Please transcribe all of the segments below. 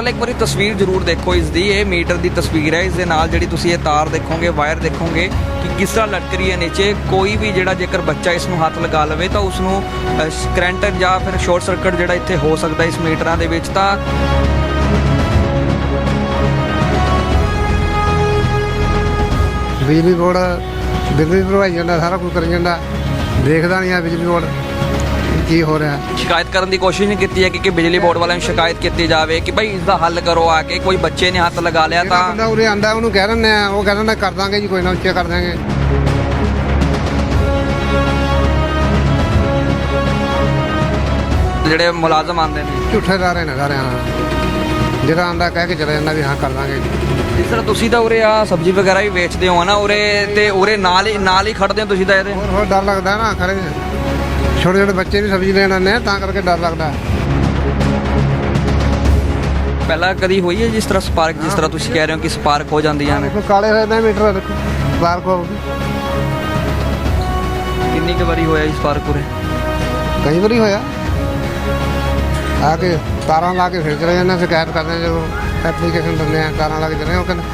ਪਹਿਲਾਂ ਇੱਕ ਵਾਰੀ ਤਸਵੀਰ ਜ਼ਰੂਰ ਦੇਖੋ, ਇਸ ਦੀ, ਇਹ ਮੀਟਰ ਦੀ ਤਸਵੀਰ ਹੈ। ਇਸ ਦੇ ਨਾਲ ਜਿਹੜੀ ਤੁਸੀਂ ਇਹ ਤਾਰ ਦੇਖੋਗੇ, ਵਾਇਰ ਦੇਖੋਗੇ ਕਿ ਕਿਸ ਤਰ੍ਹਾਂ ਲਟਕ ਰਹੀ ਹੈ ਨੀਚੇ। ਕੋਈ ਵੀ ਜਿਹੜਾ ਜੇਕਰ ਬੱਚਾ ਇਸ ਨੂੰ ਹੱਥ ਲਗਾ ਲਵੇ, ਤਾਂ ਉਸ ਨੂੰ ਕਰੰਟ ਜਾਂ ਫਿਰ ਸ਼ਾਰਟ ਸਰਕਟ ਜਿਹੜਾ ਇੱਥੇ ਹੋ ਸਕਦਾ ਇਸ ਮੀਟਰਾਂ ਦੇ ਵਿੱਚ, ਤਾਂ ਬਿਜਲੀ ਬੋਰਡ, ਬਿਜਲੀ ਭਰਵਾਈ ਜਾਂਦਾ, ਸਾਰਾ ਕੁਝ ਕਰੀ ਜਾਂਦਾ। ਦੇਖਦਾ ਨਹੀਂ ਆ ਬਿਜਲੀ ਬੋਰਡ। ਕੀ ਹੋ ਰਿਹਾ? ਸ਼ਿਕਾਇਤ ਕਰਨ ਦੀ ਕੋਸ਼ਿਸ਼ ਨਹੀਂ ਕੀਤੀ ਹੈ ਕਿ ਕਿ ਬਿਜਲੀ ਬੋਰਡ ਵਾਲਿਆਂ ਨੂੰ ਸ਼ਿਕਾਇਤ ਕੀਤੀ ਜਾਵੇ ਕਿ ਭਾਈ ਇਸ ਦਾ ਹੱਲ ਕਰੋ ਆ ਕੇ ਕੋਈ ਬੱਚੇ ਨੇ ਹੱਥ ਲਗਾ ਲਿਆ ਤਾਂ ਬੰਦਾ ਉਰੇ ਆਂਦਾ ਉਹਨੂੰ ਕਹਿ ਦਿੰਦੇ ਆ ਉਹ ਕਹਿ ਦਿੰਦਾ ਕਰ ਦਾਂਗੇ ਜੀ ਕੋਈ ਨਾ ਉੱਚੇ ਕਰ ਦਾਂਗੇ ਜਿਹੜੇ ਮੁਲਾਜ਼ਮ ਆਉਂਦੇ ਨੇ। ਝੂਠੇ ਦਾਰੇ ਨੇ ਸਾਰਿਆਂ ਨਾਲ। ਜਿਹੜਾ ਆਂਦਾ ਕਹਿ ਕੇ ਚਲੇ ਜਾਂਦਾ ਵੀ ਹਾਂ ਕਰ ਦਾਂਗੇ ਜੀ। ਜਿਸ ਤਰ੍ਹਾਂ ਤੁਸੀਂ ਤਾਂ ਉਰੇ ਆ ਸਬਜ਼ੀ ਵਗੈਰਾ ਵੀ ਵੇਚਦੇ ਹੋ ਨਾ ਉਰੇ ਤੇ ਉਰੇ ਨਾਲ ਹੀ ਨਾਲ ਹੀ ਖੜਦੇ ਹੋ ਤੁਸੀਂ ਤਾਂ ਇਹਦੇ। ਹੋਰ ਹੋਰ ਡਰ ਲੱਗਦਾ ਨਾ ਖੜੇ ਛੋਟੇ ਛੋਟੇ ਬੱਚੇ ਵੀ ਸਬਜ਼ੀ ਲੈਣ ਆਉਂਦੇ ਆ ਤਾਂ ਕਰਕੇ ਡਰ ਲੱਗਦਾ। ਪਹਿਲਾਂ ਕਦੀ ਹੋਈ ਹੈ ਜਿਸ ਤਰ੍ਹਾਂ ਸਪਾਰਕ ਜਿਸ ਤਰ੍ਹਾਂ ਤੁਸੀਂ ਕਹਿ ਰਹੇ ਹੋ ਕਿ ਸਪਾਰਕ ਹੋ ਜਾਂਦੀਆਂ ਨੇ? ਦੇਖੋ ਕਾਲੇ ਹੋਏ ਨੇ ਮੀਟਰ ਦੇਖੋ ਬਾਹਰ ਕੋ ਕਿੰਨੀ ਕੁ ਵਾਰੀ ਹੋਇਆ ਜੀ ਸਪਾਰਕ ਉਰੇ? ਕਈ ਵਾਰੀ ਹੋਇਆ। ਆ ਕੇ ਤਾਰਾਂ ਲਾ ਕੇ ਫਿਰ ਚਲੇ ਜਾਂਦੇ ਆ, ਸ਼ਿਕਾਇਤ ਕਰਦੇ ਆ ਜਦੋਂ ਐਪਲੀਕੇਸ਼ਨ ਦਿੰਦੇ ਆ ਤਾਰਾਂ ਲਾ ਕੇ ਚਲੇ ਉਹ ਕਹਿੰਦੇ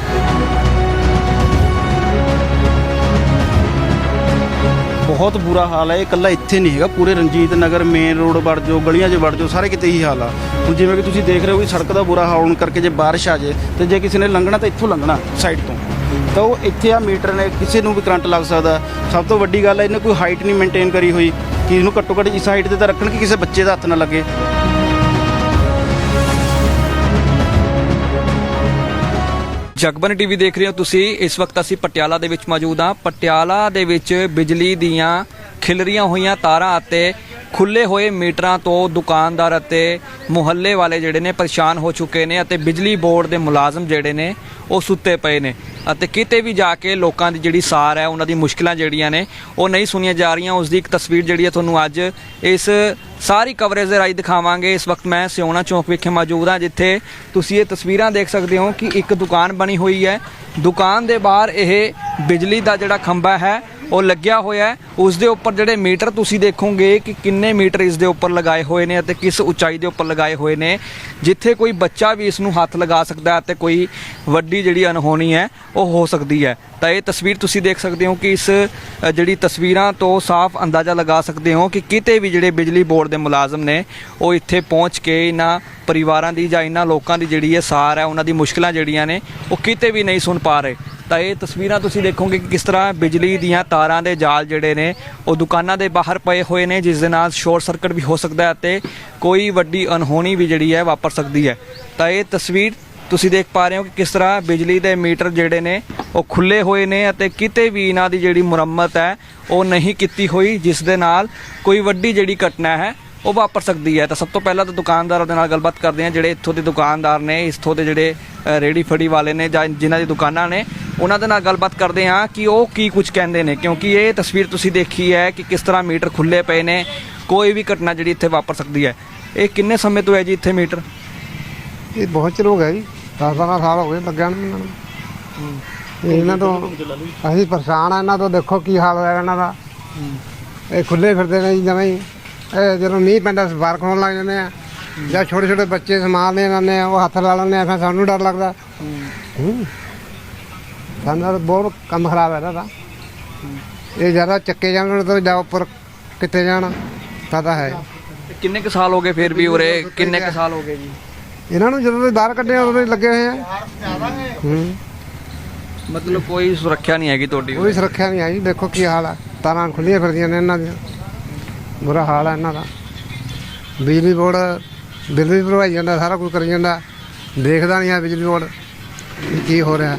ਬਹੁਤ ਬੁਰਾ ਹਾਲ ਹੈ, ਇਹ ਇਕੱਲਾ ਇੱਥੇ ਨਹੀਂ ਹੈਗਾ, ਪੂਰੇ ਰਣਜੀਤ ਨਗਰ ਮੇਨ ਰੋਡ ਵੜ ਜਾਓ, ਗਲੀਆਂ 'ਚ ਵੜ ਜਾਓ, ਸਾਰੇ ਕਿਤੇ ਹੀ ਹਾਲ ਆ। ਹੁਣ ਜਿਵੇਂ ਕਿ ਤੁਸੀਂ ਦੇਖ ਰਹੇ ਹੋ ਕਿ ਸੜਕ ਦਾ ਬੁਰਾ ਹਾਲ ਹੋਣ ਕਰਕੇ ਜੇ ਬਾਰਿਸ਼ ਆ ਜੇ, ਤੇ ਜੇ ਕਿਸੇ ਨੇ ਲੰਘਣਾ ਤਾਂ ਇੱਥੋਂ ਲੰਘਣਾ ਸਾਈਡ ਤੋਂ। ਤਾਂ ਉਹ ਇੱਥੇ ਆ ਮੀਟਰ ਨੇ, ਕਿਸੇ ਨੂੰ ਵੀ ਕਰੰਟ ਲੱਗ ਸਕਦਾ। ਸਭ ਤੋਂ ਵੱਡੀ ਗੱਲ ਹੈ ਇਹਨੇ ਕੋਈ ਹਾਈਟ ਨਹੀਂ ਮੇਨਟੇਨ ਕਰੀ ਹੋਈ, ਕਿ ਇਹਨੂੰ ਘੱਟੋ ਘੱਟ ਇਸ ਹਾਈਟ ਤੇ ਤਾਂ ਰੱਖਣ ਕਿ ਕਿਸੇ ਬੱਚੇ ਦਾ ਹੱਥ ਨਾ ਲੱਗੇ। ਜਗਬਨ ਟੀਵੀ ਦੇਖ ਰਹੇ ਹੋ ਤੁਸੀਂ। ਇਸ ਵਕਤ ਅਸੀਂ ਪਟਿਆਲਾ ਦੇ ਵਿੱਚ ਮੌਜੂਦ ਹਾਂ। ਪਟਿਆਲਾ ਦੇ ਵਿੱਚ ਬਿਜਲੀ ਦੀਆਂ ਖਿਲਰੀਆਂ ਹੋਈਆਂ ਤਾਰਾਂ ਅਤੇ ਖੁੱਲੇ ਹੋਏ ਮੀਟਰਾਂ ਤੋਂ ਦੁਕਾਨਦਾਰ ਅਤੇ ਮੁਹੱਲੇ ਵਾਲੇ ਜਿਹੜੇ ਨੇ ਪਰੇਸ਼ਾਨ ਹੋ ਚੁੱਕੇ ਨੇ ਅਤੇ ਬਿਜਲੀ ਬੋਰਡ ਦੇ ਮੁਲਾਜ਼ਮ ਜਿਹੜੇ ਨੇ ਉਹ ਸੁੱਤੇ ਪਏ ਨੇ ਅਤੇ ਕਿਤੇ ਵੀ ਜਾ ਕੇ ਲੋਕਾਂ ਦੀ ਜਿਹੜੀ ਸਾਰ ਹੈ, ਉਹਨਾਂ ਦੀ ਮੁਸ਼ਕਲਾਂ ਜਿਹੜੀਆਂ ਨੇ, ਉਹ ਨਹੀਂ ਸੁਣੀਆਂ ਜਾ ਰਹੀਆਂ। ਉਸ ਦੀ ਇੱਕ ਤਸਵੀਰ ਜਿਹੜੀ ਹੈ ਤੁਹਾਨੂੰ ਅੱਜ ਇਸ ਸਾਰੀ ਕਵਰੇਜ ਦੇ ਰਾਹੀਂ ਦਿਖਾਵਾਂਗੇ। ਇਸ ਵਕਤ ਮੈਂ ਸਿਉਣਾ ਚੌਂਕ ਵਿਖੇ ਮੌਜੂਦ ਹਾਂ, ਜਿੱਥੇ ਤੁਸੀਂ ਇਹ ਤਸਵੀਰਾਂ ਦੇਖ ਸਕਦੇ ਹੋ ਕਿ ਇੱਕ ਦੁਕਾਨ ਬਣੀ ਹੋਈ ਹੈ। ਦੁਕਾਨ ਦੇ ਬਾਹਰ ਇਹ ਬਿਜਲੀ ਦਾ ਜਿਹੜਾ ਖੰਭਾ ਹੈ, ਉਹ ਲੱਗਿਆ ਹੋਇਆ ਹੈ। ਉਸ ਦੇ ਉੱਪਰ ਜਿਹੜੇ ਮੀਟਰ ਤੁਸੀਂ ਦੇਖੋਗੇ ਕਿ ਕਿੰਨੇ ਮੀਟਰ ਇਸ ਦੇ ਉੱਪਰ ਲਗਾਏ ਹੋਏ ਨੇ ਅਤੇ ਕਿਸ ਉਚਾਈ ਦੇ ਉੱਪਰ ਲਗਾਏ ਹੋਏ ਨੇ? ਜਿੱਥੇ ਕੋਈ ਬੱਚਾ ਵੀ ਇਸ ਨੂੰ ਹੱਥ ਲਗਾ ਸਕਦਾ ਹੈ ਅਤੇ ਕੋਈ ਵੱਡੀ ਜਿਹੜੀ ਅਨਹੋਣੀ ਹੈ, ਉਹ ਹੋ ਸਕਦੀ ਹੈ। ਤਾਂ ਇਹ ਤਸਵੀਰ ਤੁਸੀਂ ਦੇਖ ਸਕਦੇ ਹੋ ਕਿ ਇਸ ਜਿਹੜੀ ਤਸਵੀਰਾਂ ਤੋਂ ਸਾਫ਼ ਅੰਦਾਜ਼ਾ ਲਗਾ ਸਕਦੇ ਹੋ ਕਿ ਕਿਤੇ ਵੀ ਜਿਹੜੇ ਬਿਜਲੀ ਬੋਰਡ ਦੇ ਮੁਲਾਜ਼ਮ ਨੇ, ਉਹ ਇੱਥੇ ਪਹੁੰਚ ਕੇ ਇਹਨਾਂ ਪਰਿਵਾਰਾਂ ਦੀ ਜਾਂ ਇਹਨਾਂ ਲੋਕਾਂ ਦੀ ਜਿਹੜੀ ਹੈ ਸਾਰ ਹੈ, ਉਹਨਾਂ ਦੀ ਮੁਸ਼ਕਲਾਂ ਜਿਹੜੀਆਂ ਨੇ, ਉਹ ਕਿਤੇ ਵੀ ਨਹੀਂ ਸੁਣ ਪਾ ਰਹੇ। ਤਾਂ ਇਹ ਤਸਵੀਰਾਂ ਤੁਸੀਂ ਦੇਖੋਗੇ ਕਿ ਕਿਸ ਤਰ੍ਹਾਂ ਬਿਜਲੀ ਦੀਆਂ ਤਾਰਾਂ ਦੇ ਜਾਲ ਜਿਹੜੇ ਨੇ, ਉਹ ਦੁਕਾਨਾਂ ਦੇ ਬਾਹਰ ਪਏ ਹੋਏ ਨੇ, ਜਿਸ ਦੇ ਨਾਲ ਸ਼ੋਰਟ ਸਰਕਟ ਵੀ ਹੋ ਸਕਦਾ ਹੈ ਅਤੇ ਕੋਈ ਵੱਡੀ ਅਨਹੋਣੀ ਵੀ ਜਿਹੜੀ ਹੈ ਵਾਪਰ ਸਕਦੀ ਹੈ। ਤਾਂ ਇਹ ਤਸਵੀਰ ਤੁਸੀਂ ਦੇਖ ਪਾ ਰਹੇ ਹੋ ਕਿ ਕਿਸ ਤਰ੍ਹਾਂ ਬਿਜਲੀ ਦੇ ਮੀਟਰ ਜਿਹੜੇ ਨੇ, ਉਹ ਖੁੱਲੇ ਹੋਏ ਨੇ ਅਤੇ ਕਿਤੇ ਵੀ ਇਹਨਾਂ ਦੀ ਜਿਹੜੀ ਮੁਰੰਮਤ ਹੈ, ਉਹ ਨਹੀਂ ਕੀਤੀ ਹੋਈ, ਜਿਸ ਦੇ ਨਾਲ ਕੋਈ ਵੱਡੀ ਜਿਹੜੀ ਘਟਨਾ ਹੈ ਉਹ ਵਾਪਰ ਸਕਦੀ ਹੈ। ਤਾਂ ਸਭ ਤੋਂ ਪਹਿਲਾਂ ਤਾਂ ਦੁਕਾਨਦਾਰਾਂ ਦੇ ਨਾਲ ਗੱਲਬਾਤ ਕਰਦੇ ਹਾਂ ਜਿਹੜੇ ਇੱਥੋਂ ਦੇ ਦੁਕਾਨਦਾਰ ਨੇ ਇੱਥੋਂ ਦੇ ਜਿਹੜੇ ਅ, ਰੇਹੜੀ ਫੜੀ ਵਾਲੇ ਨੇ ਜਾਂ ਜਿਨ੍ਹਾਂ ਦੀ ਦੁਕਾਨਾਂ ਨੇ ਉਹਨਾਂ ਦੇ ਨਾਲ ਗੱਲਬਾਤ ਕਰਦੇ ਹਾਂ ਕਿ ਉਹ ਕੀ ਕੁਝ ਕਹਿੰਦੇ ਨੇ। ਕਿਉਂਕਿ ਇਹ ਤਸਵੀਰ ਤੁਸੀਂ ਦੇਖੀ ਹੈ ਕਿ ਕਿਸ ਤਰ੍ਹਾਂ ਮੀਟਰ ਖੁੱਲੇ ਪਏ ਨੇ ਕੋਈ ਵੀ ਘਟਨਾ ਜਿਹੜੀ ਇੱਥੇ ਵਾਪਰ ਸਕਦੀ ਹੈ। ਇਹ ਕਿੰਨੇ ਸਮੇਂ ਤੋਂ ਹੈ ਜੀ ਇੱਥੇ ਮੀਟਰ? ਇਹ ਬਹੁਤ ਚਿਰ ਹੋ ਗਿਆ ਜੀ 10 12 ਸਾਲ ਹੋ ਗਏ ਲੱਗਿਆ ਨੂੰ ਇਹਨਾਂ ਇਹਨਾਂ ਤੋਂ ਅਸੀਂ ਪਰੇਸ਼ਾਨ ਆ ਇਹਨਾਂ ਤੋਂ ਦੇਖੋ ਕੀ ਹਾਲ ਹੋਇਆ ਇਹਨਾਂ ਦਾ। ਇਹ ਖੁੱਲੇ ਫਿਰਦੇ ਨੇ ਜੀ ਜਮਾਂ ਹੀ। ਇਹ ਜਦੋਂ ਮੀਂਹ ਪੈਂਦਾ ਸਪਾਰਕ ਹੋਣ ਲੱਗ ਜਾਂਦੇ ਆ। ਜਾਂ ਛੋਟੇ ਛੋਟੇ ਬੱਚੇ ਸਮਾਨ ਲੈਣ ਆਉਂਦੇ ਆ ਉਹ ਹੱਥ ਲਾ ਲੈਂਦੇ ਆ ਫਿਰ ਸਾਨੂੰ ਡਰ ਲੱਗਦਾ। ਹੂੰ। ਸਾਨੂੰ ਤਾਂ ਬਹੁਤ ਕੰਮ ਖਰਾਬ ਹੈ ਇਹਦਾ ਤਾਂ। ਇਹ ਜ਼ਿਆਦਾ ਚੱਕੇ ਜਾਣ ਤੋਂ ਜਾਂ ਉੱਪਰ ਕਿੱਥੇ ਜਾਣਾ ਤਾਂ ਤਾਂ ਹੈ। ਕਿੰਨੇ ਕੁ ਸਾਲ ਹੋ ਗਏ ਫਿਰ ਵੀ ਉਰੇ? ਕਿੰਨੇ ਕੁ ਸਾਲ ਹੋ ਗਏ ਜੀ? ਇਹਨਾਂ ਨੂੰ ਜਦੋਂ ਦੇ ਬਾਹਰ ਕੱਢਿਆ ਉਦੋਂ ਦੇ ਲੱਗੇ ਹੋਏ ਆ। ਹੂੰ। ਮਤਲਬ ਕੋਈ ਸੁਰੱਖਿਆ ਨਹੀਂ ਹੈਗੀ ਤੁਹਾਡੀ ਕੋਈ ਸੁਰੱਖਿਆ ਨਹੀਂ ਆਈ ਦੇਖੋ ਕੀ ਹਾਲ ਹੈ ਤਾਰਾਂ ਖੁੱਲੀਆਂ ਫਿਰਦੀਆਂ ਨੇ ਇਹਨਾਂ ਦੀਆਂ। ਬੁਰਾ ਹਾਲ ਹੈ ਇਹਨਾਂ ਦਾ। ਬਿਜਲੀ ਬੋਰਡ ਬਿਜਲੀ ਭਰਵਾਈ ਜਾਂਦਾ ਸਾਰਾ ਕੁਝ ਕਰੀ ਜਾਂਦਾ। ਦੇਖਦਾ ਨਹੀਂ ਆ ਬਿਜਲੀ ਬੋਰਡ ਵੀ ਕੀ ਹੋ ਰਿਹਾ।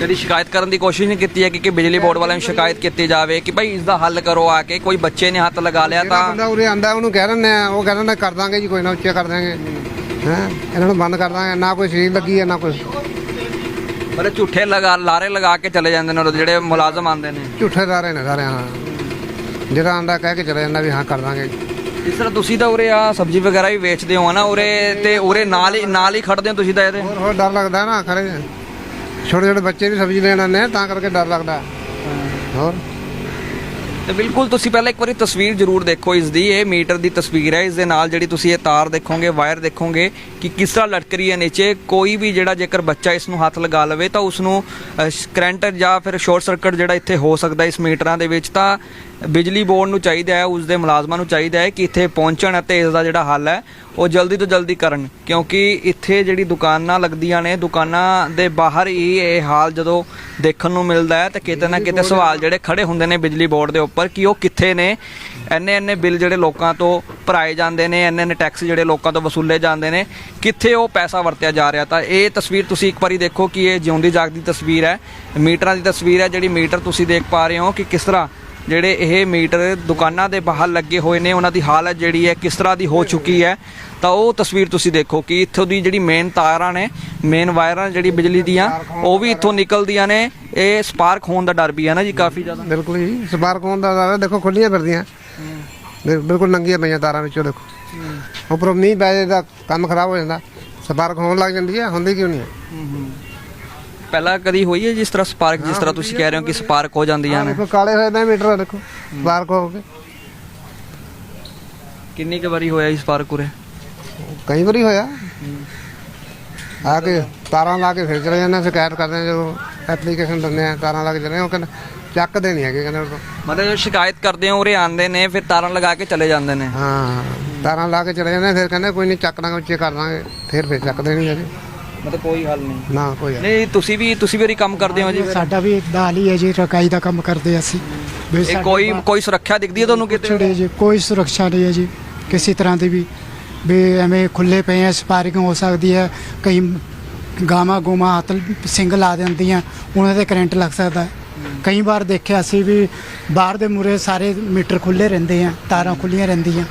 ਕਦੀ ਸ਼ਿਕਾਇਤ ਕਰਨ ਦੀ ਕੋਸ਼ਿਸ਼ ਨਹੀਂ ਕੀਤੀ ਹੈ ਕਿ ਕਿ ਬਿਜਲੀ ਬੋਰਡ ਵਾਲਿਆਂ ਨੂੰ ਸ਼ਿਕਾਇਤ ਕੀਤੀ ਜਾਵੇ ਕਿ ਭਾਈ ਇਸ ਦਾ ਹੱਲ ਕਰੋ ਆ ਕੇ ਕੋਈ ਬੱਚੇ ਨੇ ਹੱਥ ਲਗਾ ਲਿਆ ਜਿਹੜਾ ਤਾਂ ਬੰਦਾ ਉਰੇ ਆਂਦਾ ਉਹਨੂੰ ਕਹਿ ਦਿੰਦੇ ਆ ਉਹ ਕਹਿ ਦਿੰਦਾ ਕਰ ਦਾਂਗੇ ਜੀ ਕੋਈ ਨਾ ਉੱਚੇ ਕਰ ਦਾਂਗੇ। ਹੈਂ? ਇਹਨਾਂ ਨੂੰ ਬੰਦ ਕਰ ਦਾਂਗੇ ਨਾ ਕੋਈ ਸੀਲ ਲੱਗੀ ਹੈ ਨਾ ਕੋਈ ਬੜੇ ਝੂਠੇ ਲਗਾ ਲਾਰੇ ਲਗਾ ਕੇ ਚਲੇ ਜਾਂਦੇ ਨੇ ਉਹ ਜਿਹੜੇ ਮੁਲਾਜ਼ਮ ਆਉਂਦੇ ਨੇ। ਝੂਠੇ ਦਾਰੇ ਨੇ ਸਾਰੇ ਹਾਂ ਜਿਹੜਾ ਆਂਦਾ ਕਹਿ ਕੇ ਚਲੇ ਜਾਂਦਾ ਵੀ ਹਾਂ ਕਰ ਦਾਂਗੇ। ਜਿਸ ਤਰ੍ਹਾਂ ਤੁਸੀਂ ਤਾਂ ਉਰੇ ਆ ਸਬਜ਼ੀ ਵਗੈਰਾ ਵੀ ਵੇਚਦੇ ਹੋ ਨਾ ਉਰੇ ਤੇ ਉਰੇ ਨਾਲ ਹੀ ਨਾਲ ਹੀ ਖੜਦੇ ਹੋ ਤੁਸੀਂ ਤਾਂ ਇਹਦੇ? ਹੋਰ ਹੋਰ ਡਰ ਲੱਗਦਾ ਨਾ ਖੜੇ ਛੋਟੇ ਛੋਟੇ ਬੱਚੇ ਵੀ ਸਬਜ਼ੀ ਲੈਣ ਆਉਂਦੇ ਆ ਤਾਂ ਕਰਕੇ ਡਰ ਲੱਗਦਾ। ਹੋਰ? ਤੇ ਬਿਲਕੁਲ ਤੁਸੀਂ ਪਹਿਲਾਂ ਇੱਕ ਵਾਰੀ ਤਸਵੀਰ ਜ਼ਰੂਰ ਦੇਖੋ ਇਸ ਦੀ ਇਹ ਮੀਟਰ ਦੀ ਤਸਵੀਰ ਹੈ। ਇਸ ਦੇ ਨਾਲ ਜਿਹੜੀ ਤੁਸੀਂ ਇਹ ਤਾਰ ਦੇਖੋਗੇ ਵਾਇਰ ਦੇਖੋਗੇ ਕਿ ਕਿਸ ਤਰ੍ਹਾਂ ਲਟਕ ਰਹੀ ਹੈ ਨੀਚੇ ਕੋਈ ਵੀ ਜਿਹੜਾ ਜੇਕਰ ਬੱਚਾ ਇਸ ਨੂੰ ਹੱਥ ਲਗਾ ਲਵੇ ਤਾਂ ਉਸ ਨੂੰ ਕਰੰਟ ਜਾਂ ਫਿਰ ਸ਼ਾਰਟ ਸਰਕਟ ਜਿਹੜਾ ਇੱਥੇ ਹੋ ਸਕਦਾ ਇਸ ਮੀਟਰਾਂ ਦੇ ਵਿੱਚ ਤਾਂ ਬਿਜਲੀ ਬੋਰਡ ਨੂੰ ਚਾਹੀਦਾ ਹੈ ਉਸ ਦੇ ਮੁਲਾਜ਼ਮਾਂ ਨੂੰ ਚਾਹੀਦਾ ਹੈ ਕਿ ਇੱਥੇ ਪਹੁੰਚਣ ਅਤੇ ਇਸ ਦਾ ਜਿਹੜਾ ਹੱਲ ਹੈ ਉਹ ਜਲਦੀ ਤੋਂ ਜਲਦੀ ਕਰਨ। ਕਿਉਂਕਿ ਇੱਥੇ ਜਿਹੜੀ ਦੁਕਾਨਾਂ ਲੱਗਦੀਆਂ ਨੇ ਦੁਕਾਨਾਂ ਦੇ ਬਾਹਰ ਹੀ ਇਹ ਹਾਲ ਜਦੋਂ ਦੇਖਣ ਨੂੰ ਮਿਲਦਾ ਹੈ ਤਾਂ ਕਿਤੇ ਨਾ ਕਿਤੇ ਸਵਾਲ ਜਿਹੜੇ ਖੜੇ ਹੁੰਦੇ ਨੇ ਬਿਜਲੀ ਬੋਰਡ ਦੇ ਉੱਪਰ ਕਿ ਉਹ ਕਿੱਥੇ ਨੇ? ਇੰਨੇ ਇੰਨੇ ਬਿੱਲ ਜਿਹੜੇ ਲੋਕਾਂ ਤੋਂ ਭਰਾਏ ਜਾਂਦੇ ਨੇ, ਇੰਨੇ ਇੰਨੇ ਟੈਕਸ ਜਿਹੜੇ ਲੋਕਾਂ ਤੋਂ ਵਸੂਲੇ ਜਾਂਦੇ ਨੇ, ਕਿੱਥੇ ਉਹ ਪੈਸਾ ਵਰਤਿਆ ਜਾ ਰਿਹਾ? ਤਾਂ ਇਹ ਤਸਵੀਰ ਤੁਸੀਂ ਇੱਕ ਵਾਰੀ ਦੇਖੋ ਕਿ ਇਹ ਜਿਉਂਦੀ ਜਾਗਦੀ ਤਸਵੀਰ ਹੈ, ਮੀਟਰਾਂ ਦੀ ਤਸਵੀਰ ਹੈ, ਜਿਹੜੀ ਮੀਟਰ ਤੁਸੀਂ ਦੇਖ ਪਾ ਰਹੇ ਹੋ ਕਿ ਕਿਸ ਤਰ੍ਹਾਂ ਜਿਹੜੇ ਇਹ ਮੀਟਰ ਦੁਕਾਨਾਂ ਦੇ ਬਾਹਰ ਲੱਗੇ ਹੋਏ ਨੇ, ਉਹਨਾਂ ਦੀ ਹਾਲਤ ਜਿਹੜੀ ਹੈ, ਕਿਸ ਤਰ੍ਹਾਂ ਦੀ ਹੋ ਚੁੱਕੀ ਹੈ। ਤਾਂ ਉਹ ਤਸਵੀਰ ਤੁਸੀਂ ਦੇਖੋ ਕਿ ਇੱਥੋਂ ਦੀ ਜਿਹੜੀ ਮੇਨ ਤਾਰਾਂ ਨੇ ਮੇਨ ਵਾਇਰਾਂ ਜਿਹੜੀ ਬਿਜਲੀ ਦੀਆਂ, ਉਹ ਵੀ ਇੱਥੋਂ ਨਿਕਲਦੀਆਂ ਨੇ। ਇਹ ਸਪਾਰਕ ਹੋਣ ਦਾ ਡਰ ਵੀ ਹੈ ਨਾ ਜੀ ਕਾਫੀ ਜ਼ਿਆਦਾ? ਬਿਲਕੁਲ ਜੀ ਸਪਾਰਕ ਹੋਣ ਦਾ ਡਰ ਦੇਖੋ ਖੁੱਲੀਆਂ ਫਿਰਦੀਆਂ। ਦੇਖ, ਬਿਲਕੁਲ ਨੰਗੀਆਂ ਪਈਆਂ ਤਾਰਾਂ ਵਿੱਚੋਂ ਦੇਖੋ। ਉੱਪਰੋਂ ਮੀਂਹ ਪੈ ਜਾਏ ਤਾਂ ਕੰਮ ਖਰਾਬ ਹੋ ਜਾਂਦਾ। ਸਪਾਰਕ ਹੋਣ ਲੱਗ ਜਾਂਦੀ ਹੈ ਹੁੰਦੀ ਕਿਉਂ ਨਹੀਂ ਹੈ? ਪਹਿਲਾਂ ਕਦੀ ਹੋਈ ਹੈ ਜਿਸ ਤਰ੍ਹਾਂ ਸਪਾਰਕ ਜਿਸ ਤਰ੍ਹਾਂ ਤੁਸੀਂ ਕਹਿ ਰਹੇ ਹੋ ਕਿ ਸਪਾਰਕ ਹੋ ਜਾਂਦੀਆਂ ਆਹ ਨੇ? ਦੇਖੋ ਕਾਲੇ ਹੋਏ ਨੇ ਮੀਟਰ ਦੇਖੋ ਸਪਾਰਕ ਹੋ ਕੇ। ਕਿੰਨੀ ਕੁ ਵਾਰੀ ਹੋਇਆ ਜੀ ਸਪਾਰਕ ਉਰੇ? ਕਈ ਵਾਰੀ ਹੋਇਆ। ਆ ਕੇ ਤਾਰਾਂ ਲਾ ਕੇ ਫਿਰ ਚਲੇ ਜਾਂਦੇ ਸ਼ਿਕਾਇਤ ਕਰਦੇ ਜਦੋਂ ਐਪਲੀਕੇਸ਼ਨ ਦਿੰਦੇ ਆ ਤਾਰਾਂ ਲਾ ਕੇ ਚਲੇ ਉਹ ਕਹਿੰਦੇ ਚੱਕਦੇ ਨਹੀਂ ਹੈਗੇ ਕਹਿੰਦੇ ਉਹ। ਤੋਂ। ਮਤਲਬ ਜੋ ਸ਼ਿਕਾਇਤ ਕਰਦੇ ਹੋ ਉਰੇ ਆਉਂਦੇ ਨੇ ਫਿਰ ਤਾਰਾਂ ਲਗਾ ਕੇ ਚਲੇ ਜਾਂਦੇ ਨੇ। ਹਾਂ ਤਾਰਾਂ ਲਾ ਕੇ ਚਲੇ ਜਾਂਦੇ ਫਿਰ ਕਹਿੰਦੇ ਕੋਈ ਨਹੀਂ ਚੱਕ ਦਾਂਗੇ ਉੱਚੇ ਕਰ ਦਾਂਗੇ ਫਿਰ ਫਿਰ ਚੱਕਦੇ ਨਹੀਂ ਹੈਗੇ। ਮਤਲਬ ਕੋਈ ਹੱਲ ਨਹੀਂ। ਨਾ ਕੋਈ ਨਹੀਂ ਤੁਸੀਂ ਵੀ ਤੁਸੀਂ ਵੀ ਉਰੇ ਕੰਮ ਕਰਦੇ ਹੋ ਜੀ? ਸਾਡਾ ਵੀ ਦਾਲ ਹੀ ਹੈ ਜੀ ਰਕਾਈ ਦਾ ਕੰਮ ਕਰਦੇ ਅਸੀਂ। ਵੀ ਇਹ ਸਾਡੇ ਕੋਈ ਬਾਹਰ ਕੋਈ ਸੁਰੱਖਿਆ ਦਿਖਦੀ ਹੈ ਤੁਹਾਨੂੰ ਕਿਤੇ? ਛੜੇ ਜੀ ਕੋਈ ਸੁਰੱਖਿਆ ਨਹੀਂ ਹੈ ਜੀ ਕਿਸੇ ਤਰ੍ਹਾਂ ਦੀ ਵੀ। ਵੀ ਐਵੇਂ ਖੁੱਲੇ ਪਏ ਆ ਸਪਾਰਕਿੰਗ ਹੋ ਸਕਦੀ ਹੈ ਕਈ ਗਾਵਾਂ ਗੋਮਾ ਹੱਥ ਸਿੰਗ ਲਾ ਦਿੰਦੀਆਂ ਉਹਨਾਂ ਤੇ ਕਰੰਟ ਲੱਗ ਸਕਦਾ ਹੈ। ਕਈ ਵਾਰ ਦੇਖਿਆ ਅਸੀਂ ਵੀ ਬਾਹਰ ਦੇ ਮੂਰੇ ਸਾਰੇ ਮੀਟਰ ਖੁੱਲੇ ਰਹਿੰਦੇ ਆ ਤਾਰਾਂ ਖੁੱਲੀਆਂ ਰਹਿੰਦੀਆਂ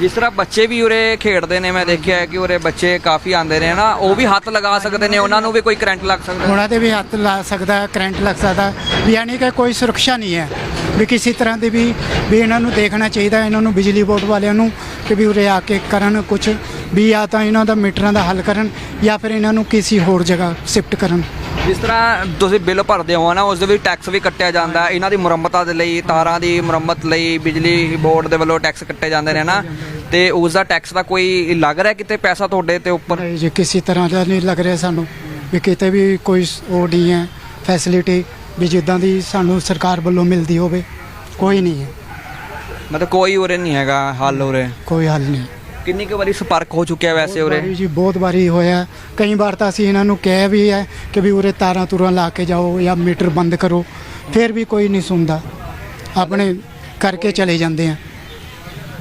ਜਿਸ ਤਰ੍ਹਾਂ ਬੱਚੇ ਵੀ ਉਰੇ ਖੇਡਦੇ ਨੇ ਮੈਂ ਦੇਖਿਆ ਕਿ ਉਰੇ ਬੱਚੇ ਕਾਫੀ ਆਉਂਦੇ ਨੇ ਨਾ ਉਹ ਵੀ ਹੱਥ ਲਗਾ ਸਕਦੇ ਨੇ ਉਹਨਾਂ ਨੂੰ ਵੀ ਕੋਈ ਕਰੰਟ ਲੱਗ ਸਕਦਾ। ਉਹਨਾਂ ਤੇ ਵੀ ਹੱਥ ਲਾ ਸਕਦਾ ਕਰੰਟ ਲੱਗ ਸਕਦਾ। ਵੀ ਯਾਨੀ ਕਿ ਕੋਈ ਸੁਰੱਖਿਆ ਨਹੀਂ ਹੈ ਵੀ ਕਿਸੇ ਤਰ੍ਹਾਂ ਦੀ ਵੀ ਵੀ ਇਹਨਾਂ ਨੂੰ ਦੇਖਣਾ ਚਾਹੀਦਾ ਇਹਨਾਂ ਨੂੰ ਬਿਜਲੀ ਬੋਰਡ ਵਾਲਿਆਂ ਨੂੰ ਕਿ ਵੀ ਉਰੇ ਆ ਕੇ ਕਰਨ ਕੁਝ ਵੀ ਜਾਂ ਤਾਂ ਇਹਨਾਂ ਦਾ ਮੀਟਰਾਂ ਦਾ ਹੱਲ ਕਰਨ ਜਾਂ ਫਿਰ ਇਹਨਾਂ ਨੂੰ ਕਿਸੇ ਹੋਰ ਜਗ੍ਹਾ ਸ਼ਿਫਟ ਕਰਨ। ਜਿਸ ਤਰ੍ਹਾਂ ਤੁਸੀਂ ਬਿੱਲ ਭਰਦੇ ਹੋ ਨਾ ਉਸ ਦੇ ਵਿੱਚ ਟੈਕਸ ਵੀ ਕੱਟਿਆ ਜਾਂਦਾ। ਇਹਨਾਂ ਦੀ ਮੁਰੰਮਤਾਂ ਦੇ ਲਈ ਤਾਰਾਂ ਦੀ ਮੁਰੰਮਤ ਲਈ ਬਿਜਲੀ ਬੋਰਡ ਦੇ ਵੱਲੋਂ ਟੈਕਸ ਕੱਟੇ ਜਾਂਦੇ ਨੇ ਨਾ। ਤੇ ਉਸ ਦਾ ਟੈਕਸ ਦਾ ਕੋਈ ਲੱਗ ਰਿਹਾ ਕਿਤੇ ਪੈਸਾ ਤੁਹਾਡੇ ਤੇ ਉੱਪਰ? ਨਹੀਂ ਜੀ ਕਿਸੇ ਤਰ੍ਹਾਂ ਦਾ ਨਹੀਂ ਲੱਗ ਰਿਹਾ ਸਾਨੂੰ। ਵੀ ਕਿਤੇ ਵੀ ਕੋਈ ਉਹ ਨਹੀਂ ਹੈ ਫੈਸਿਲਿਟੀ ਵੀ ਜਿੱਦਾਂ ਦੀ ਸਾਨੂੰ ਸਰਕਾਰ ਵੱਲੋਂ ਮਿਲਦੀ ਹੋਵੇ ਕੋਈ ਨਹੀਂ ਹੈ। ਮਤਲਬ ਕੋਈ ਉਰੇ ਨਹੀਂ ਹੈਗਾ ਹੱਲ ਉਰੇ? ਕੋਈ ਹੱਲ ਨਹੀਂ। ਕਿੰਨੀ ਕੁ ਵਾਰੀ ਸੰਪਰਕ ਹੋ ਚੁੱਕਿਆ ਵੈਸੇ ਉਰੇ? ਜੀ ਬਹੁਤ ਵਾਰੀ ਹੋਇਆ। ਕਈ ਵਾਰ ਤਾਂ ਅਸੀਂ ਇਹਨਾਂ ਨੂੰ ਕਿਹਾ ਵੀ ਹੈ ਕਿ ਵੀ ਉਰੇ ਤਾਰਾਂ ਤੁਰਾਂ ਲਾ ਕੇ ਜਾਓ ਜਾਂ ਮੀਟਰ ਬੰਦ ਕਰੋ। ਫਿਰ ਵੀ ਕੋਈ ਨਹੀਂ ਸੁਣਦਾ। ਆਪਣੇ ਕਰਕੇ ਚਲੇ ਜਾਂਦੇ ਆ।